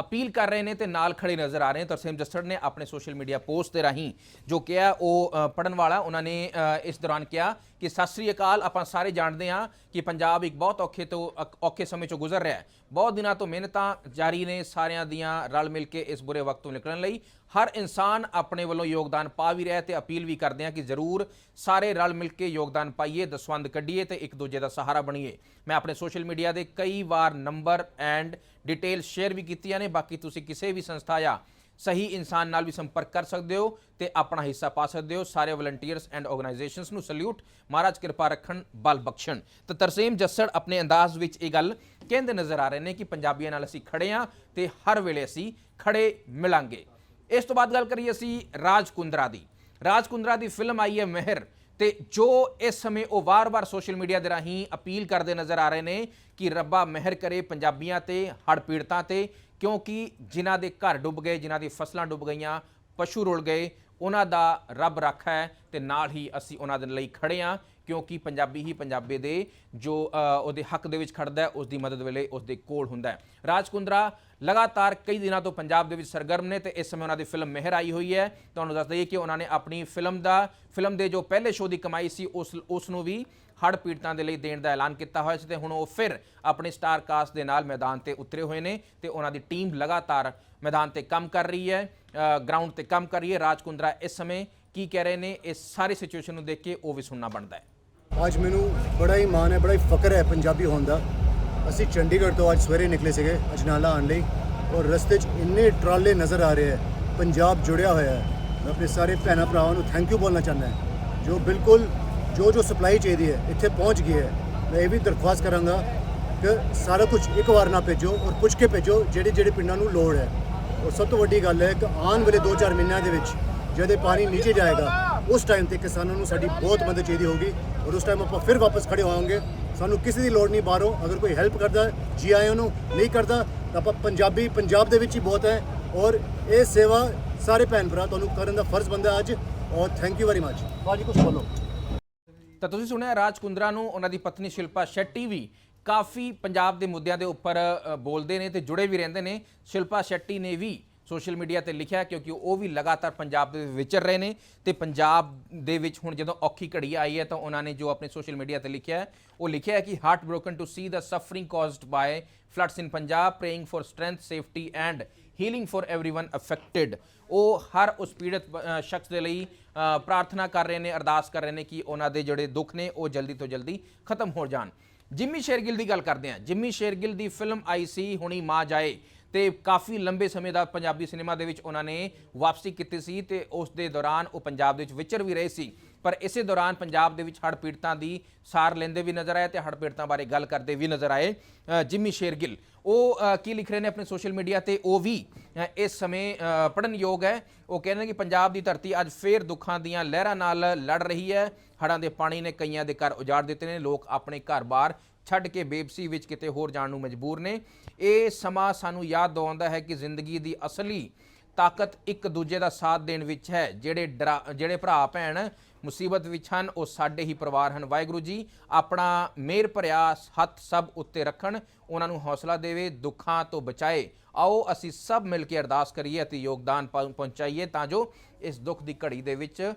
ਅਪੀਲ ਕਰ ਰਹੇ ਨੇ ਤੇ ਨਾਲ ਖੜੇ ਨਜ਼ਰ ਆ ਰਹੇ ਨੇ। ਤਰਸੇਮ ਜੱਸੜ ਨੇ ਆਪਣੇ ਸੋਸ਼ਲ ਮੀਡੀਆ ਪੋਸਟ ਦੇ ਰਾਹੀਂ ਜੋ ਕਿਹਾ ਉਹ ਅ, ਪੜਨ ਵਾਲਾ ਉਹਨਾਂ ਨੇ ਇਸ ਦੌਰਾਨ ਕਿਹਾ ਕਿ ਸਤਿ ਸ੍ਰੀ ਅਕਾਲ ਆਪਾਂ ਸਾਰੇ ਜਾਣਦੇ ਹਾਂ ਕਿ ਪੰਜਾਬ ਇੱਕ ਬਹੁਤ ਔਖੇ ਤੋਂ ਔਖੇ ਸਮੇਂ ਚੋਂ ਗੁਜ਼ਰ ਰਿਹਾ ਹੈ। ਬਹੁਤ ਦਿਨਾਂ ਤੋਂ ਮਿਹਨਤਾਂ ਜਾਰੀ ਨੇ ਸਾਰਿਆਂ ਦੀਆਂ ਰਲ ਮਿਲ ਕੇ ਇਸ ਬੁਰੇ ਵਕਤ ਤੋਂ ਨਿਕਲਣ ਲਈ। ਹਰ ਇਨਸਾਨ ਆਪਣੇ ਵੱਲੋਂ ਯੋਗਦਾਨ ਪਾ ਵੀ ਰਿਹਾ ਹੈ ਤੇ ਅਪੀਲ ਵੀ ਕਰਦੇ ਹਾਂ ਕਿ ਜ਼ਰੂਰ ਸਾਰੇ ਰਲ ਮਿਲ ਕੇ ਯੋਗਦਾਨ ਪਾਈਏ ਦਸਵੰਦ ਕੱਢੀਏ ਤੇ ਇੱਕ ਦੂਜੇ ਦਾ ਸਹਾਰਾ ਬਣੀਏ। ਮੈਂ ਆਪਣੇ ਸੋਸ਼ਲ ਮੀਡੀਆ ਦੇ ਕਈ ਵਾਰ ਨੰਬਰ ਐਂਡ ਡਿਟੇਲ ਸ਼ੇਅਰ ਵੀ ਕੀਤੀਆਂ ਨੇ। ਬਾਕੀ ਤੁਸੀਂ ਕਿਸੇ ਵੀ ਸੰਸਥਾ ਜਾਂ ਸਹੀ ਇਨਸਾਨ ਨਾਲ ਵੀ ਸੰਪਰਕ ਕਰ ਸਕਦੇ ਹੋ ਤੇ ਆਪਣਾ ਹਿੱਸਾ ਪਾ ਸਕਦੇ ਹੋ। ਸਾਰੇ ਵਲੰਟੀਅਰਸ ਐਂਡ ਆਰਗੇਨਾਈਜੇਸ਼ਨਸ ਨੂੰ ਸਲੂਟ ਮਹਾਰਾਜ ਕਿਰਪਾ ਰੱਖਣ, ਬਲ ਬਖਸ਼ਣ। ਤਾਂ ਤਰਸੇਮ ਜੱਸੜ, ਆਪਣੇ ਅੰਦਾਜ਼ ਵਿੱਚ ਇਹ ਗੱਲ ਕਹਿੰਦੇ ਨਜ਼ਰ ਆ ਰਹੇ ਨੇ ਕਿ ਪੰਜਾਬੀਆਂ ਨਾਲ ਅਸੀਂ ਖੜੇ ਹਾਂ ਤੇ ਹਰ ਵੇਲੇ ਅਸੀਂ ਖੜੇ ਮਿਲਾਂਗੇ। ਇਸ ਤੋਂ ਬਾਅਦ ਗੱਲ ਕਰੀਏ ਅਸੀਂ ਰਾਜ ਕੁੰਦਰਾ ਦੀ। ਰਾਜ ਕੁੰਦਰਾ ਦੀ ਫਿਲਮ ਆਈ ਹੈ ਮਹਿਰ। ਤੇ ਜੋ ਇਸ ਸਮੇਂ ਉਹ ਵਾਰ-ਵਾਰ ਸੋਸ਼ਲ ਮੀਡੀਆ ਦੇ ਰਾਹੀਂ ਅਪੀਲ ਕਰਦੇ ਨਜ਼ਰ ਆ ਰਹੇ ਨੇ ਕਿ ਰੱਬਾ ਮਿਹਰ ਕਰੇ ਪੰਜਾਬੀਆਂ ਤੇ, ਹੜ੍ਹ ਪੀੜਤਾਂ ਤੇ, ਕਿਉਂਕਿ ਜਿਨ੍ਹਾਂ ਦੇ ਘਰ ਡੁੱਬ ਗਏ, ਜਿਨ੍ਹਾਂ ਦੀ ਫਸਲਾਂ ਡੁੱਬ ਗਈਆਂ, ਪਸ਼ੂ ਰੁਲ ਗਏ, ਉਹਨਾਂ ਦਾ ਰੱਬ ਰਾਖਾ ਹੈ ਤੇ ਨਾਲ ਹੀ ਅਸੀਂ ਉਹਨਾਂ ਦੇ ਲਈ ਖੜੇ ਹਾਂ। ਕਿਉਂਕਿ ਪੰਜਾਬੀ ਹੀ ਪੰਜਾਬੀ ਦੇ ਜੋ ਉਹਦੇ ਹੱਕ ਦੇ ਵਿੱਚ ਖੜਦਾ ਹੈ ਉਸ ਦੀ ਮਦਦ ਵੇਲੇ ਉਸ ਦੇ ਕੋਲ ਹੁੰਦਾ ਹੈ। ਰਾਜ ਕੁੰਦਰਾ, ਲਗਾਤਾਰ ਕਈ ਦਿਨਾਂ ਤੋਂ ਪੰਜਾਬ ਦੇ ਵਿੱਚ ਸਰਗਰਮ ਨੇ ਤੇ ਇਸ ਸਮੇਂ ਉਹਨਾਂ ਦੀ ਫਿਲਮ ਮਹਿਰ ਆਈ ਹੋਈ ਹੈ। ਤੁਹਾਨੂੰ ਦੱਸ ਦਈਏ ਕਿ ਉਹਨਾਂ ਨੇ ਆਪਣੀ ਫਿਲਮ ਦਾ, ਫਿਲਮ ਦੇ ਜੋ ਪਹਿਲੇ ਸ਼ੋਅ ਦੀ ਕਮਾਈ ਸੀ, ਉਸ ਉਸ ਨੂੰ ਵੀ ਹੜ੍ਹ ਪੀੜਤਾਂ ਦੇ ਲਈ ਦੇਣ ਦਾ ਐਲਾਨ ਕੀਤਾ ਹੋਇਆ ਸੀ ਤੇ ਹੁਣ ਉਹ ਫਿਰ ਆਪਣੇ ਸਟਾਰ ਕਾਸਟ ਦੇ ਨਾਲ ਮੈਦਾਨ ਤੇ ਉਤਰੇ ਹੋਏ ਨੇ ਤੇ ਉਹਨਾਂ ਦੀ ਟੀਮ ਲਗਾਤਾਰ ਮੈਦਾਨ ਤੇ ਕੰਮ ਕਰ ਰਹੀ ਹੈ ਗਰਾਊਂਡ ਤੇ ਕੰਮ ਕਰ ਰਹੀ ਹੈ। ਰਾਜ ਕੁੰਦਰਾ ਇਸ ਸਮੇਂ ਕੀ ਕਹਿ ਰਹੇ ਨੇ, ਇਸ ਸਾਰੀ ਸਿਚੁਏਸ਼ਨ ਨੂੰ ਦੇਖ ਕੇ ਉਹ ਵੀ ਸੁਣਨਾ ਬਣਦਾ ਹੈ। ਅੱਜ ਮੈਨੂੰ ਬੜਾ ਹੀ ਮਾਣ ਹੈ, ਬੜਾ ਹੀ ਫਕਰ ਹੈ ਪੰਜਾਬੀ ਹੋਣ ਦਾ। ਅਸੀਂ ਚੰਡੀਗੜ੍ਹ ਤੋਂ ਅੱਜ ਸਵੇਰੇ ਨਿਕਲੇ ਸੀਗੇ ਅਜਨਾਲਾ ਆਉਣ ਲਈ ਔਰ ਰਸਤੇ 'ਚ ਇੰਨੇ ਟਰਾਲੇ ਨਜ਼ਰ ਆ ਰਹੇ ਹੈ, ਪੰਜਾਬ ਜੁੜਿਆ ਹੋਇਆ ਹੈ। ਮੈਂ ਆਪਣੇ ਸਾਰੇ ਭੈਣਾਂ ਭਰਾਵਾਂ ਨੂੰ ਥੈਂਕ ਯੂ ਬੋਲਣਾ ਚਾਹੁੰਦਾ ਹਾਂ। ਜੋ ਬਿਲਕੁਲ ਜੋ ਜੋ ਸਪਲਾਈ ਚਾਹੀਦੀ ਹੈ, ਇੱਥੇ ਪਹੁੰਚ ਗਈ ਹੈ। ਮੈਂ ਇਹ ਵੀ ਦਰਖਾਸਤ ਕਰਾਂਗਾ ਕਿ ਸਾਰਾ ਕੁਝ ਇੱਕ ਵਾਰ ਨਾ ਭੇਜੋ ਔਰ ਪੁੱਛ ਕੇ ਭੇਜੋ ਜਿਹੜੇ ਜਿਹੜੇ ਪਿੰਡਾਂ ਨੂੰ ਲੋੜ ਹੈ। ਔਰ ਸਭ ਤੋਂ ਵੱਡੀ ਗੱਲ ਹੈ ਕਿ ਆਉਣ ਵਾਲੇ 2-4 ਮਹੀਨਿਆਂ ਦੇ ਵਿੱਚ ਜਦੋਂ ਪਾਣੀ ਨੀਚੇ ਜਾਏਗਾ, ਉਸ ਟਾਈਮ ਤੇ ਕਿਸਾਨਾਂ ਨੂੰ ਸਾਡੀ ਬਹੁਤ ਮਦਦ ਚਾਹੀਦੀ ਹੋਗੀ ਔਰ ਉਸ ਟਾਈਮ ਆਪਾਂ ਫਿਰ ਵਾਪਸ ਖੜੇ ਹੋਵਾਂਗੇ। ਸਾਨੂੰ ਕਿਸੇ ਦੀ ਲੋੜ ਨਹੀਂ ਬਾਹਰੋਂ, ਅਗਰ ਕੋਈ ਹੈਲਪ ਕਰਦਾ ਜੀ ਆਇਆਂ ਨੂੰ ਨਹੀਂ ਕਰਦਾ, ਤਾਂ ਆਪਾਂ ਪੰਜਾਬੀ, ਪੰਜਾਬ ਦੇ ਵਿੱਚ ਹੀ ਬਹੁਤ ਹੈ ਔਰ ਇਹ ਸੇਵਾ ਸਾਰੇ ਭੈਣ ਭਰਾ ਤੁਹਾਨੂੰ ਕਰਨ ਦਾ ਫਰਜ਼ ਬੰਦਾ ਅੱਜ ਔਰ ਥੈਂਕ ਯੂ ਵੈਰੀ ਮਚ ਬਾਜੀ ਕੁਝ ਬੋਲੋ। ਤਾਂ ਤੁਸੀਂ ਸੁਣਿਆ ਰਾਜ ਕੁੰਦਰਾ ਨੂੰ, ਉਹਨਾਂ ਦੀ ਪਤਨੀ ਸ਼ਿਲਪਾ ਸ਼ੈੱਟੀ ਵੀ ਕਾਫੀ ਪੰਜਾਬ ਦੇ ਮੁੱਦਿਆਂ ਦੇ ਉੱਪਰ ਬੋਲਦੇ ਨੇ ਤੇ ਜੁੜੇ ਵੀ ਰਹਿੰਦੇ ਨੇ। ਸ਼ਿਲਪਾ ਸ਼ੈੱਟੀ ਨੇ ਵੀ ਸੋਸ਼ਲ ਮੀਡੀਆ ਤੇ ਲਿਖਿਆ ਕਿਉਂਕਿ ਉਹ ਵੀ ਲਗਾਤਾਰ ਪੰਜਾਬ ਦੇ ਵਿੱਚ ਵਿਚਰ ਰਹੇ ਨੇ ਤੇ ਪੰਜਾਬ ਦੇ ਵਿੱਚ ਹੁਣ ਜਦੋਂ ਔਖੀ ਘੜੀ ਆਈ ਹੈ ਤਾਂ ਉਹਨਾਂ ਨੇ ਜੋ ਆਪਣੇ ਸੋਸ਼ਲ ਮੀਡੀਆ ਤੇ ਲਿਖਿਆ ਉਹ ਲਿਖਿਆ ਹੈ ਕਿ heartbroken to see the suffering caused by floods in Punjab praying for strength safety and healing for everyone affected ਉਹ ਹਰ ਉਸ ਪੀੜਤ ਸ਼ਖਸ ਦੇ ਲਈ ਪ੍ਰਾਰਥਨਾ ਕਰ ਰਹੇ ਨੇ, ਅਰਦਾਸ ਕਰ ਰਹੇ ਨੇ ਕਿ ਉਹਨਾਂ ਦੇ ਜਿਹੜੇ ਦੁੱਖ ਨੇ ਉਹ ਜਲਦੀ ਤੋਂ ਜਲਦੀ ਖਤਮ ਹੋ ਜਾਣ। ਜਿੰਮੀ ਸ਼ੇਰਗਿਲ ਦੀ ਗੱਲ ਕਰਦੇ ਹਾਂ। ਜਿੰਮੀ ਸ਼ੇਰਗਿਲ ਦੀ ਫਿਲਮ ਆਈ ਸੀ, ਹੁਣੀ ਮਾਂ ਜਾਏ। ਤੇ ਕਾਫੀ ਲੰਬੇ ਸਮੇਂ ਦਾ ਪੰਜਾਬੀ ਸਿਨੇਮਾ ਦੇ ਵਿੱਚ ਉਹਨਾਂ ਨੇ ਵਾਪਸੀ ਕੀਤੀ ਸੀ ਤੇ ਉਸ ਦੇ ਦੌਰਾਨ ਉਹ ਪੰਜਾਬ ਦੇ ਵਿੱਚ ਵਿਚਰ ਵੀ ਰਹੇ ਸੀ। ਪਰ ਇਸੇ ਦੌਰਾਨ ਪੰਜਾਬ ਦੇ ਵਿੱਚ ਹੜ੍ਹ ਪੀੜਤਾਂ ਦੀ ਸਾਰ ਲੈਂਦੇ ਵੀ ਨਜ਼ਰ ਆਏ ਤੇ ਹੜ੍ਹ ਪੀੜਤਾਂ ਬਾਰੇ ਗੱਲ ਕਰਦੇ ਵੀ ਨਜ਼ਰ ਆਏ ਅ, ਜਿੰਮੀ ਸ਼ੇਰਗਿੱਲ। ਉਹ ਕੀ ਲਿਖ ਰਹੇ ਨੇ ਆਪਣੇ ਸੋਸ਼ਲ ਮੀਡੀਆ ਤੇ? ਉਹ ਵੀ ਇਸ ਸਮੇਂ ਅ, ਹੈ। ਉਹ ਕਹਿੰਦੇ ਨੇ ਕਿ ਪੰਜਾਬ ਦੀ ਧਰਤੀ ਅੱਜ ਫੇਰ ਦੁੱਖਾਂ ਦੀਆਂ ਲਹਿਰਾਂ ਨਾਲ ਲੜ ਰਹੀ ਹੈ। ਹੜ੍ਹਾਂ ਦੇ ਪਾਣੀ ਨੇ ਕਈਆਂ ਦੇ ਘਰ ਉਜਾੜ ਦਿੱਤੇ ਨੇ। ਲੋਕ ਆਪਣੇ ਘਰ-ਬਾਰ ਛੱਡ ਕੇ ਬੇਬਸੀ ਵਿੱਚ ਕਿਤੇ ਹੋਰ ਜਾਣ ਨੂੰ ਮਜਬੂਰ ਨੇ। ਇਹ ਸਮਾਂ ਸਾਨੂੰ ਯਾਦ ਦਿਵਾਉਂਦਾ ਹੈ ਕਿ ਜ਼ਿੰਦਗੀ ਦੀ ਅਸਲੀ ਤਾਕਤ ਇੱਕ ਦੂਜੇ ਦਾ ਸਾਥ ਦੇਣ ਵਿੱਚ ਹੈ। ਜਿਹੜੇ ਡਰਾ- ਜਿਹੜੇ ਭਰਾ, ਭੈਣ ਮੁਸੀਬਤ ਵਿੱਚ ਹਨ, ਉਹ ਸਾਡੇ ਹੀ ਪਰਿਵਾਰ ਹਨ। ਵਾਹਿਗੁਰੂ ਜੀ, ਆਪਣਾ ਮੇਰ ਭਰਿਆ ਹੱਥ ਸਭ ਉੱਤੇ ਰੱਖਣ, ਉਹਨਾਂ ਨੂੰ ਹੌਸਲਾ ਦੇਵੇ, ਦੁੱਖਾਂ ਤੋਂ ਬਚਾਏ। ਆਓ ਅਸੀਂ ਸਭ ਮਿਲ ਕੇ ਅਰਦਾਸ ਕਰੀਏ ਅਤੇ ਯੋਗਦਾਨ ਪਹੁੰਚਾਈਏ ਤਾਂ ਜੋ ਇਸ ਦੁੱਖ ਦੀ ਘੜੀ ਦੇ ਵਿੱਚ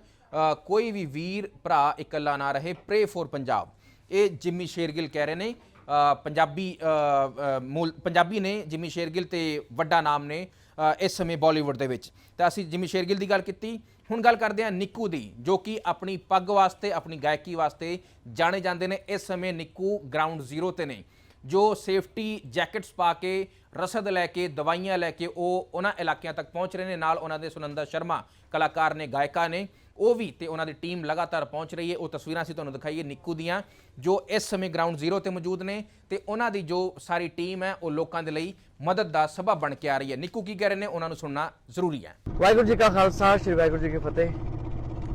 ਕੋਈ ਵੀ ਵੀਰ, ਭਰਾ ਇਕੱਲਾ ਨਾ ਰਹੇ। ਪ੍ਰੇ ਫੋਰ ਪੰਜਾਬ ਇਹ ਜਿੰਮੀ ਸ਼ੇਰਗਿੱਲ ਕਹਿ ਰਹੇ ਨੇ। ਪੰਜਾਬੀ ਮੂਲ, ਪੰਜਾਬੀ ਨੇ ਜਿੰਮੀ ਸ਼ੇਰਗਿੱਲ ਤੇ ਵੱਡਾ ਨਾਮ ਨੇ ਇਸ ਸਮੇਂ ਬਾਲੀਵੁੱਡ ਦੇ ਵਿੱਚ। ਤਾਂ ਅਸੀਂ ਜਿੰਮੀ ਸ਼ੇਰਗਿੱਲ ਦੀ ਗੱਲ ਕੀਤੀ। ਹੁਣ ਗੱਲ ਕਰਦੇ ਹਾਂ ਨਿੱਕੂ ਦੀ, ਜੋ ਕਿ ਆਪਣੀ ਪੱਗ ਵਾਸਤੇ, ਆਪਣੀ ਗਾਇਕੀ ਵਾਸਤੇ ਜਾਣੇ ਜਾਂਦੇ ਨੇ। ਇਸ ਸਮੇਂ ਨਿੱਕੂ ਗਰਾਊਂਡ ਜ਼ੀਰੋ ਤੇ ਨੇ, ਜੋ ਸੇਫਟੀ ਜੈਕਟਸ ਪਾ ਕੇ, ਰਸਦ ਲੈ ਕੇ, ਦਵਾਈਆਂ ਲੈ ਕੇ ਉਹ ਉਹਨਾਂ ਇਲਾਕਿਆਂ ਤੱਕ ਪਹੁੰਚ ਰਹੇ ਨੇ। ਨਾਲ ਉਹਨਾਂ ਦੇ ਸੁਨੰਦਾ ਸ਼ਰਮਾ ਕਲਾਕਾਰ ਨੇ, ਗਾਇਕਾ ਨੇ। ਉਹ ਵੀ ਤੇ ਉਹਨਾਂ ਦੀ ਟੀਮ ਲਗਾਤਾਰ ਪਹੁੰਚ ਰਹੀ ਹੈ। ਉਹ ਤਸਵੀਰਾਂ ਅਸੀਂ ਤੁਹਾਨੂੰ ਦਿਖਾਈਏ ਨਿੱਕੂ ਦੀਆਂ, ਜੋ ਇਸ ਸਮੇਂ ਗਰਾਊਂਡ ਜ਼ੀਰੋ ਤੇ ਮੌਜੂਦ ਨੇ ਤੇ ਉਹਨਾਂ ਦੀ ਜੋ ਸਾਰੀ ਟੀਮ ਹੈ, ਉਹ ਲੋਕਾਂ ਦੇ ਲਈ ਮਦਦ ਦਾ ਸਬਬ ਬਣ ਕੇ ਆ ਰਹੀ ਹੈ। ਨਿੱਕੂ ਕੀ ਕਹਿ ਰਹੇ ਨੇ? ਉਹਨਾਂ ਨੂੰ ਸੁਣਨਾ ਜ਼ਰੂਰੀ ਹੈ। ਵਾਹਿਗੁਰੂ ਜੀ ਕਾ ਖਾਲਸਾ, ਸ੍ਰੀ ਵਾਹਿਗੁਰੂ ਜੀ ਕੀ ਫਤਿਹ।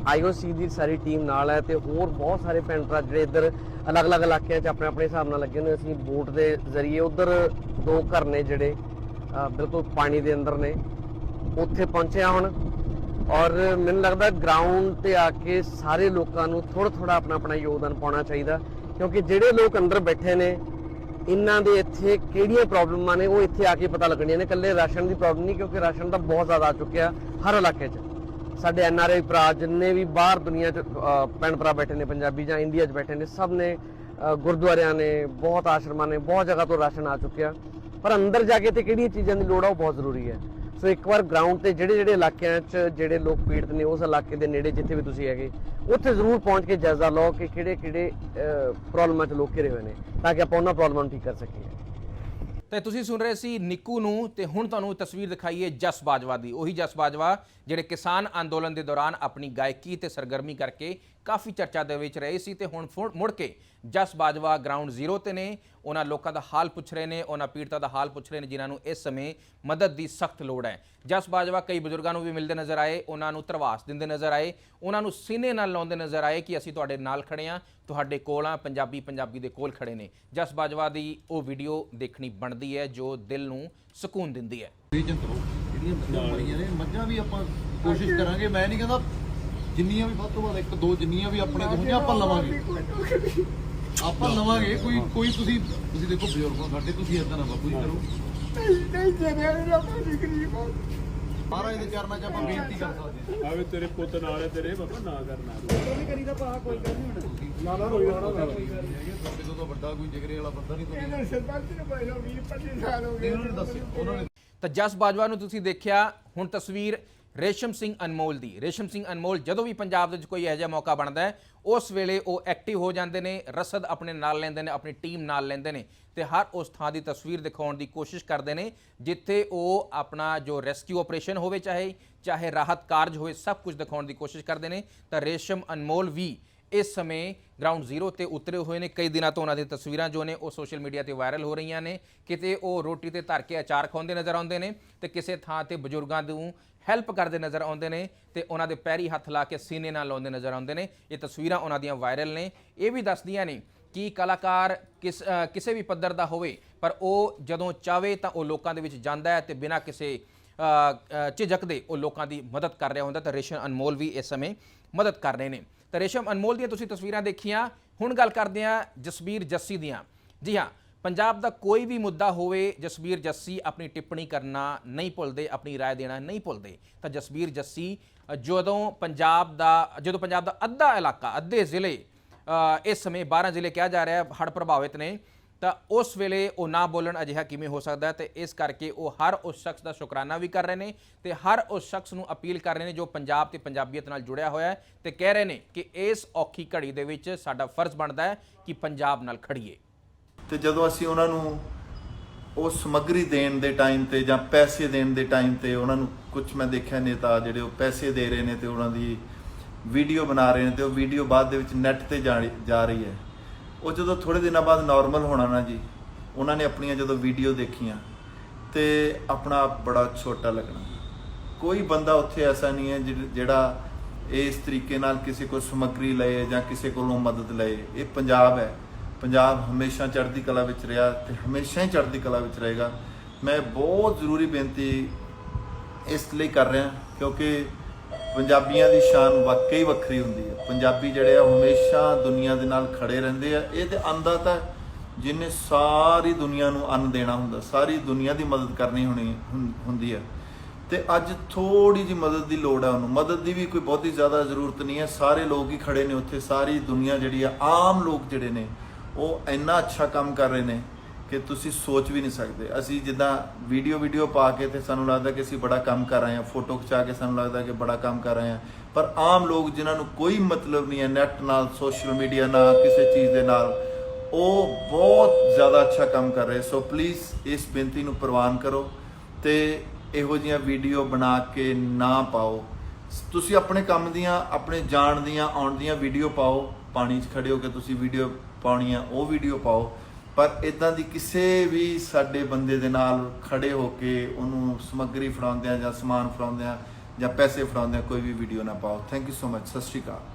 ਆਈਓਸੀ ਦੀ ਸਾਰੀ ਟੀਮ ਨਾਲ ਹੈ ਤੇ ਹੋਰ ਬਹੁਤ ਸਾਰੇ ਭੈਣ ਭਰਾ ਜਿਹੜੇ ਇੱਧਰ ਅਲੱਗ-ਅਲੱਗ ਇਲਾਕਿਆਂ 'ਚ ਆਪਣੇ ਆਪਣੇ ਹਿਸਾਬ ਨਾਲ ਲੱਗੇ ਨੇ। ਅਸੀਂ ਬੋਟ ਦੇ ਜ਼ਰੀਏ ਉਧਰ ਦੋ ਘਰ ਨੇ ਜਿਹੜੇ ਬਿਲਕੁਲ ਪਾਣੀ ਦੇ ਅੰਦਰ ਨੇ। ਉੱਥੇ ਪਹੁੰਚਿਆ ਹੁਣ। ਔਰ ਮੈਨੂੰ ਲੱਗਦਾ ਗਰਾਊਂਡ ਤੇ ਆ ਕੇ ਸਾਰੇ ਲੋਕਾਂ ਨੂੰ ਥੋੜਾ ਥੋੜਾ ਆਪਣਾ ਆਪਣਾ ਯੋਗਦਾਨ ਪਾਉਣਾ ਚਾਹੀਦਾ ਕਿਉਂਕਿ ਜਿਹੜੇ ਲੋਕ ਅੰਦਰ ਬੈਠੇ ਨੇ ਇਹਨਾਂ ਦੇ ਇੱਥੇ ਕਿਹੜੀਆਂ ਪ੍ਰੋਬਲਮਾਂ ਨੇ ਉਹ ਇੱਥੇ ਆ ਕੇ ਪਤਾ ਲੱਗਣੀਆਂ ਨੇ। ਇਕੱਲੇ ਰਾਸ਼ਨ ਦੀ ਪ੍ਰੋਬਲਮ ਨਹੀਂ ਕਿਉਂਕਿ ਰਾਸ਼ਨ ਤਾਂ ਬਹੁਤ ਜ਼ਿਆਦਾ ਆ ਚੁੱਕਿਆ ਹਰ ਇਲਾਕੇ 'ਚ। ਸਾਡੇ ਐਨ ਆਰ ਆਈ ਭਰਾ ਜਿੰਨੇ ਵੀ ਬਾਹਰ ਦੁਨੀਆ 'ਚ ਅਹ, ਭੈਣ ਭਰਾ ਬੈਠੇ ਨੇ ਪੰਜਾਬੀ ਜਾਂ ਇੰਡੀਆ 'ਚ ਬੈਠੇ ਨੇ ਸਭ ਨੇ ਗੁਰਦੁਆਰਿਆਂ ਨੇ ਬਹੁਤ ਆਸ਼ਰਮਾਂ ਨੇ ਬਹੁਤ ਜਗ੍ਹਾ ਤੋਂ ਰਾਸ਼ਨ ਆ ਚੁੱਕਿਆ। ਪਰ ਅੰਦਰ ਜਾ ਕੇ ਤੇ ਕਿਹੜੀਆਂ ਚੀਜ਼ਾਂ ਦੀ ਲੋੜ ਆ ਉਹ ਬਹੁਤ ਜ਼ਰੂਰੀ ਹੈ। ਸੋ ਇੱਕ ਵਾਰ ਗਰਾਊਂਡ ਤੇ ਜਿਹੜੇ ਜਿਹੜੇ ਇਲਾਕਿਆਂ 'ਚ ਜਿਹੜੇ ਲੋਕ ਪੀੜਤ ਨੇ ਉਸ ਇਲਾਕੇ ਦੇ ਨੇੜੇ ਜਿੱਥੇ ਵੀ ਤੁਸੀਂ ਹੈਗੇ, ਉੱਥੇ ਜ਼ਰੂਰ ਪਹੁੰਚ ਕੇ ਜਾਇਜ਼ਾ ਲਓ ਕਿ ਕਿਹੜੇ ਕਿਹੜੇ ਪ੍ਰੋਬਲਮਾਂ 'ਚ ਲੋਕ ਘਿਰੇ ਹੋਏ ਨੇ, ਤਾਂ ਕਿ ਆਪਾਂ ਉਹਨਾਂ ਪ੍ਰੋਬਲਮਾਂ ਨੂੰ ਠੀਕ ਕਰ ਸਕੀਏ। ਤੇ ਤੁਸੀਂ ਸੁਣ ਰਹੇ ਸੀ ਨਿੱਕੂ ਨੂੰ, ਤੇ ਹੁਣ ਤੁਹਾਨੂੰ ਤਸਵੀਰ ਦਿਖਾਈਏ ਜਸ ਬਾਜਵਾ ਦੀ। ਉਹੀ ਜਸ ਬਾਜਵਾ ਜਿਹੜੇ ਕਿਸਾਨ ਅੰਦੋਲਨ ਦੇ ਦੌਰਾਨ ਆਪਣੀ ਗਾਇਕੀ ਤੇ ਸਰਗਰਮੀ ਕਰਕੇ ਕਾਫੀ ਚਰਚਾ ਦੇ ਵਿੱਚ ਰਹੇ ਸੀ ਤੇ ਹੁਣ ਫੁ- ਮੁੜ ਕੇ ਜਸ ਬਾਜਵਾ ਗਰਾਊਂਡ ਜ਼ੀਰੋ ਤੇ ਨੇ। ਉਹਨਾਂ ਲੋਕਾਂ ਦਾ ਹਾਲ ਪੁੱਛ ਰਹੇ ਨੇ, ਉਹਨਾਂ ਪੀੜਤਾਂ ਦਾ ਹਾਲ ਪੁੱਛ ਰਹੇ ਨੇ, ਜਿਨ੍ਹਾਂ ਨੂੰ ਇਸ ਸਮੇਂ ਮਦਦ ਦੀ ਸਖਤ ਲੋੜ ਹੈ। ਜਸ ਬਾਜਵਾ ਕਈ ਬਜ਼ੁਰਗਾਂ ਨੂੰ ਵੀ ਮਿਲਦੇ ਨਜ਼ਰ ਆਏ, ਉਹਨਾਂ ਨੂੰ ਧਰਵਾਸ ਦਿੰਦੇ ਨਜ਼ਰ ਆਏ, ਉਹਨਾਂ ਨੂੰ ਸੀਨੇ ਨਾਲ ਲਾਉਂਦੇ ਨਜ਼ਰ ਆਏ ਕਿ ਅਸੀਂ ਤੁਹਾਡੇ ਨਾਲ ਖੜੇ ਹਾਂ, ਤੁਹਾਡੇ ਕੋਲ ਆ ਪੰਜਾਬੀ ਪੰਜਾਬੀ ਦੇ ਕੋਲ ਖੜੇ ਨੇ। ਜਸ ਬਾਜਵਾ ਦੀ ਉਹ ਵੀਡੀਓ ਦੇਖਣੀ ਬਣਦੀ ਹੈ ਜੋ ਦਿਲ ਨੂੰ ਸਕੂਨ ਦਿੰਦੀ ਹੈ। ਜਿਹੜੀਆਂ ਮੱਝਾਂ ਬਣੀਆਂ ਨੇ ਮੱਝਾਂ ਵੀ ਆਪਾਂ ਕੋਸ਼ਿਸ਼ ਕਰਾਂਗੇ। ਮੈਂ ਨਹੀਂ ਕਹਿੰਦਾ ਜਿੰਨੀਆਂ ਵੀ ਵੱਧ ਤੋਂ ਵੱਧ ਇੱਕ ਦੋ ਜਿੰਨੀਆਂ ਵੀ ਆਪਣੇ ਤੋਂ ਹੋਈਆਂ ਆਪਾਂ ਲਵਾਂਗੇ। ਆਪਾਂ ਲਵਾਂਗੇ ਕੋਈ ਕੋਈ ਤੁਸੀਂ ਤੁਸੀਂ ਦੇਖੋ ਬਜ਼ੁਰਗੋ ਸਾਡੇ ਤੁਸੀਂ ਇਦਾਂ ਨਾ ਬਾਪੂ ਜੀ ਕਰੋ। ਮਹਾਰਾਜ ਦੇ ਚਰਨਾਂ 'ਚ ਆਪਾਂ ਬੇਨਤੀ ਕਰ ਸਕਦੇ ਹਾਂ। ਆਵੇ ਤੇਰੇ ਪੁੱਤ ਨਾਲ ਹੈ ਤੇਰੇ ਬਾਬਾ ਨਾ ਕਰਨਾ ਤੁਹਾਡੇ ਤੋਂ ਤਾਂ ਵੱਡਾ ਕੋਈ ਜਿਗਰੇ ਵਾਲਾ ਬੰਦਾ ਨਹੀਂ ਤੁਸੀਂ ਉਹਨਾਂ ਨੇ ਦੱਸਿਆ ਉਹਨਾਂ ਨੇ ਤਾਂ ਜਸ ਬਾਜਵਾ ਨੂੰ ਤੁਸੀਂ ਦੇਖਿਆ, ਹੁਣ ਤਸਵੀਰ ਰੇਸ਼ਮ ਸਿੰਘ ਅਨਮੋਲ ਦੀ। ਰੇਸ਼ਮ ਸਿੰਘ ਅਨਮੋਲ ਜਦੋਂ ਵੀ ਪੰਜਾਬ ਦੇ ਵਿੱਚ ਕੋਈ ਇਹੋ ਜਿਹਾ ਮੌਕਾ ਬਣਦਾ ਹੈ, ਉਸ ਵੇਲੇ ਉਹ ਐਕਟਿਵ ਹੋ ਜਾਂਦੇ ਨੇ, ਰਸਦ ਆਪਣੇ ਨਾਲ ਲੈਂਦੇ ਨੇ, ਆਪਣੀ ਟੀਮ ਨਾਲ ਲੈਂਦੇ ਨੇ ਤੇ ਹਰ ਉਸ ਥਾਂ ਦੀ ਤਸਵੀਰ ਦਿਖਾਉਣ ਦੀ ਕੋਸ਼ਿਸ਼ ਕਰਦੇ ਨੇ, ਜਿੱਥੇ ਉਹ ਆਪਣਾ ਜੋ ਰੈਸਕਿਊ ਆਪਰੇਸ਼ਨ ਹੋਵੇ, ਚਾਹੇ ਚਾਹੇ ਰਾਹਤ ਕਾਰਜ ਹੋਵੇ, ਸਭ ਕੁਝ ਦਿਖਾਉਣ ਦੀ ਕੋਸ਼ਿਸ਼ ਕਰਦੇ ਨੇ, ਤਾਂ ਰੇਸ਼ਮ ਅਨਮੋਲ ਵੀ ਇਸ ਸਮੇਂ ਗਰਾਊਂਡ ਜ਼ੀਰੋ ਤੇ ਉਤਰੇ ਹੋਏ ਨੇ। ਕਈ ਦਿਨਾਂ ਤੋਂ ਉਹਨਾਂ ਦੀਆਂ ਤਸਵੀਰਾਂ ਜੋ ਨੇ ਉਹ ਸੋਸ਼ਲ ਮੀਡੀਆ ਤੇ ਵਾਇਰਲ ਹੋ ਰਹੀਆਂ ਨੇ। ਕਿਤੇ ਉਹ ਰੋਟੀ ਤੇ ਧਰ ਕੇ ਅਚਾਰ ਖਾਉਂਦੇ ਨਜ਼ਰ ਆਉਂਦੇ ਨੇ ਤੇ ਕਿਸੇ ਥਾਂ ਤੇ ਬਜ਼ੁਰਗਾਂ ਨੂੰ ਹੈਲਪ ਕਰਦੇ ਨਜ਼ਰ ਆਉਂਦੇ ਨੇ ਤੇ ਉਹਨਾਂ ਦੇ ਪੈਰੀ ਹੱਥ ਲਾ ਕੇ ਸੀਨੇ ਨਾਲ ਲਾਉਂਦੇ ਨਜ਼ਰ ਆਉਂਦੇ ਨੇ। ਇਹ ਤਸਵੀਰਾਂ ਉਹਨਾਂ ਦੀਆਂ ਵਾਇਰਲ ਨੇ। ਇਹ ਵੀ ਦੱਸਦੀਆਂ ਨੇ ਕਿ ਕਲਾਕਾਰ ਕਿਸ ਕਿਸੇ ਵੀ ਪੱਧਰ ਦਾ ਹੋਵੇ, ਪਰ ਉਹ ਜਦੋਂ ਚਾਵੇ ਤਾਂ ਉਹ ਲੋਕਾਂ ਦੇ ਵਿੱਚ ਜਾਂਦਾ ਹੈ ਤੇ ਬਿਨਾਂ ਕਿਸੇ ਝਿਜਕ ਦੇ ਉਹ ਲੋਕਾਂ ਦੀ ਮਦਦ ਕਰ ਰਿਹਾ ਹੁੰਦਾ ਤਾਂ ਰੇਸ਼ਨ ਅਨਮੋਲ ਵੀ ਇਸ ਸਮੇਂ ਮਦਦ ਕਰ ਰਹੇ ਨੇ। ਤਾਂ ਰੇਸ਼ਮ ਅਨਮੋਲ ਦੀਆਂ ਤੁਸੀਂ ਤਸਵੀਰਾਂ ਦੇਖੀਆਂ ਹੁਣ ਗੱਲ ਕਰਦੇ ਹਾਂ ਜਸਬੀਰ ਜੱਸੀ ਦੀਆਂ ਜੀ ਹਾਂ ਪੰਜਾਬ ਦਾ ਕੋਈ ਵੀ ਮੁੱਦਾ ਹੋਵੇ ਜਸਬੀਰ ਜੱਸੀ ਆਪਣੀ ਟਿੱਪਣੀ ਕਰਨਾ ਨਹੀਂ ਭੁੱਲਦੇ ਆਪਣੀ رائے ਦੇਣਾ ਨਹੀਂ ਭੁੱਲਦੇ ਤਾਂ ਜਸਬੀਰ ਜੱਸੀ ਅ, ਜਦੋਂ ਪੰਜਾਬ ਦਾ ਜਦੋਂ ਪੰਜਾਬ ਦਾ ਅੱਧਾ ਇਲਾਕਾ ਅੱਧੇ ਜ਼ਿਲ੍ਹੇ ਅ, ਇਸ ਸਮੇਂ 12 ਜ਼ਿਲ੍ਹੇ ਕਿਹਾ ਜਾ ਰਿਹਾ ਹੈ ਹੜ੍ਹ ਪ੍ਰਭਾਵਿਤ ਨੇ ਤਾਂ ਉਸ ਵੇਲੇ ਉਹ ਨਾ ਬੋਲਣ ਅਜਿਹਾ ਕਿਵੇਂ ਹੋ ਸਕਦਾ ਹੈ ਤੇ ਇਸ ਕਰਕੇ ਉਹ ਹਰ ਉਸ ਸ਼ਖਸ ਦਾ ਸ਼ੁਕਰਾਨਾ ਵੀ ਕਰ ਰਹੇ ਨੇ ਤੇ ਹਰ ਉਸ ਸ਼ਖਸ ਨੂੰ ਅਪੀਲ ਕਰ ਰਹੇ ਨੇ ਜੋ ਪੰਜਾਬ ਤੇ ਪੰਜਾਬੀਅਤ ਨਾਲ ਜੁੜਿਆ ਹੋਇਆ ਹੈ ਤੇ ਕਹਿ ਰਹੇ ਨੇ ਕਿ ਇਸ ਔਖੀ ਘੜੀ ਦੇ ਵਿੱਚ ਸਾਡਾ ਫਰਜ਼ ਬਣਦਾ ਹੈ ਕਿ ਪੰਜਾਬ ਨਾਲ ਖੜੀਏ। ਤੇ ਜਦੋਂ ਅਸੀਂ ਉਹਨਾਂ ਨੂੰ ਉਹ ਸਮੱਗਰੀ ਦੇਣ ਦੇ ਟਾਈਮ ਤੇ ਜਾਂ ਪੈਸੇ ਦੇਣ ਦੇ ਟਾਈਮ ਤੇ ਉਹਨਾਂ ਨੂੰ ਕੁਝ ਮੈਂ ਦੇਖਿਆ ਨੇਤਾ ਜਿਹੜੇ ਉਹ ਪੈਸੇ ਦੇ ਰਹੇ ਨੇ ਤੇ ਉਹਨਾਂ ਦੀ ਵੀਡੀਓ ਬਣਾ ਰਹੇ ਨੇ ਤੇ ਉਹ ਵੀਡੀਓ ਬਾਅਦ ਦੇ ਵਿੱਚ ਨੈਟ ਤੇ ਜਾ ਜਾ ਰਹੀ ਹੈ। ਉਹ ਜਦੋਂ ਥੋੜੇ ਦਿਨਾਂ ਬਾਅਦ ਨਾਰਮਲ ਹੋਣਾ ਨਾ ਜੀ, ਉਹਨਾਂ ਨੇ ਆਪਣੀਆਂ ਜਦੋਂ ਵੀਡੀਓ ਦੇਖੀਆਂ, ਤੇ ਆਪਣਾ ਆਪ ਬੜਾ ਛੋਟਾ ਲੱਗਣਾ। ਕੋਈ ਬੰਦਾ ਉੱਥੇ ਐਸਾ ਨਹੀਂ ਹੈ ਜਿਹ- ਜਿਹੜਾ ਇਸ ਤਰੀਕੇ ਨਾਲ ਕਿਸੇ ਕੋਲ ਸਮੱਗਰੀ ਲਏ ਜਾਂ ਕਿਸੇ ਕੋਲੋਂ ਮਦਦ ਲਏ। ਇਹ ਪੰਜਾਬ ਹੈ। ਪੰਜਾਬ ਹਮੇਸ਼ਾ ਚੜ੍ਹਦੀ ਕਲਾ ਵਿੱਚ ਰਿਹਾ ਤੇ ਹਮੇਸ਼ਾ ਹੀ ਚੜ੍ਹਦੀ ਕਲਾ ਵਿੱਚ ਰਹੇਗਾ। ਮੈਂ ਬਹੁਤ ਜ਼ਰੂਰੀ ਬੇਨਤੀ ਇਸ ਲਈ ਕਰ ਰਿਹਾ ਕਿਉਂਕਿ ਪੰਜਾਬੀਆਂ ਦੀ ਸ਼ਾਨ ਵਾਕਈ ਵੱਖਰੀ ਹੁੰਦੀ ਹੈ। ਪੰਜਾਬੀ ਜਿਹੜੇ ਆ, ਉਹ ਹਮੇਸ਼ਾ ਦੁਨੀਆ ਦੇ ਨਾਲ ਖੜੇ ਰਹਿੰਦੇ ਆ। ਇਹ ਤੇ ਅੰਦਾਤਾ ਹੈ ਜਿਹਨੇ ਸਾਰੀ ਦੁਨੀਆ ਨੂੰ ਅੰਨ ਦੇਣਾ ਹੁੰਦਾ, ਸਾਰੀ ਦੁਨੀਆ ਦੀ ਮਦਦ ਕਰਨੀ ਹੋਣੀ ਹੁੰ- ਹੁੰਦੀ ਹੈ ਤੇ ਅੱਜ ਥੋੜੀ ਜੀ ਮਦਦ ਦੀ ਲੋੜ ਹੈ ਉਹਨੂੰ। ਮਦਦ ਦੀ ਵੀ ਕੋਈ ਬਹੁਤੀ ਜ਼ਿਆਦਾ ਜ਼ਰੂਰਤ ਨਹੀਂ ਹੈ। ਸਾਰੇ ਲੋਕ ਹੀ ਖੜੇ ਨੇ ਉੱਥੇ। ਸਾਰੀ ਦੁਨੀਆ ਜਿਹੜੀ ਆ, ਆਮ ਲੋਕ ਜਿਹੜੇ ਨੇ, ਉਹ ਇੰਨਾ ਅੱਛਾ ਕੰਮ ਕਰ ਰਹੇ ਨੇ ਕਿ ਤੁਸੀਂ ਸੋਚ ਵੀ ਨਹੀਂ ਸਕਦੇ। ਅਸੀਂ ਜਿੱਦਾਂ ਵੀਡੀਓ ਵੀਡੀਓ ਪਾ ਕੇ ਤੇ ਸਾਨੂੰ ਲੱਗਦਾ ਕਿ ਅਸੀਂ ਬੜਾ ਕੰਮ ਕਰ ਰਹੇ ਹਾਂ ਫੋਟੋ ਖਿਚਾ ਕੇ ਸਾਨੂੰ ਲੱਗਦਾ ਕਿ ਬੜਾ ਕੰਮ ਕਰ ਰਹੇ ਹਾਂ। ਪਰ ਆਮ ਲੋਕ ਜਿਨ੍ਹਾਂ ਨੂੰ ਕੋਈ ਮਤਲਬ ਨਹੀਂ ਹੈ ਨੈਟ ਨਾਲ ਸੋਸ਼ਲ ਮੀਡੀਆ ਨਾਲ, ਕਿਸੇ ਚੀਜ਼ ਦੇ ਨਾਲ, ਉਹ ਬਹੁਤ ਜ਼ਿਆਦਾ ਅੱਛਾ ਕੰਮ ਕਰ ਰਹੇ। ਸੋ ਪਲੀਜ਼ ਇਸ ਬੇਨਤੀ ਨੂੰ ਪ੍ਰਵਾਨ ਕਰੋ ਤੇ ਇਹੋ ਜਿਹੀਆਂ ਵੀਡੀਓ ਬਣਾ ਕੇ ਨਾ ਪਾਓ। ਤੁਸੀਂ ਆਪਣੇ ਕੰਮ ਦੀਆਂ, ਆਪਣੇ ਜਾਣ ਦੀਆਂ, ਆਉਣ ਦੀਆਂ ਵੀਡੀਓ ਪਾਓ। ਪਾਣੀ 'ਚ ਖੜੇ ਹੋ ਕੇ ਤੁਸੀਂ ਵੀਡੀਓ ਪਾਉਣੀ ਆ ਉਹ ਵੀਡੀਓ ਪਾਓ। ਪਰ ਇਦਾਂ ਦੀ ਕਿਸੇ ਵੀ ਸਾਡੇ ਬੰਦੇ ਦੇ ਨਾਲ ਖੜੇ ਹੋ ਕੇ ਉਹਨੂੰ ਸਮੱਗਰੀ ਫੜਾਉਂਦਿਆਂ ਜਾਂ ਸਮਾਨ ਫੜਾਉਂਦਿਆਂ ਜਾਂ ਪੈਸੇ ਫੜਾਉਂਦਿਆਂ ਕੋਈ ਵੀ ਵੀਡੀਓ ਨਾ ਪਾਓ। ਥੈਂਕ ਯੂ ਸੋ ਮਚ ਸਤਿ ਸ਼੍ਰੀ ਅਕਾਲ।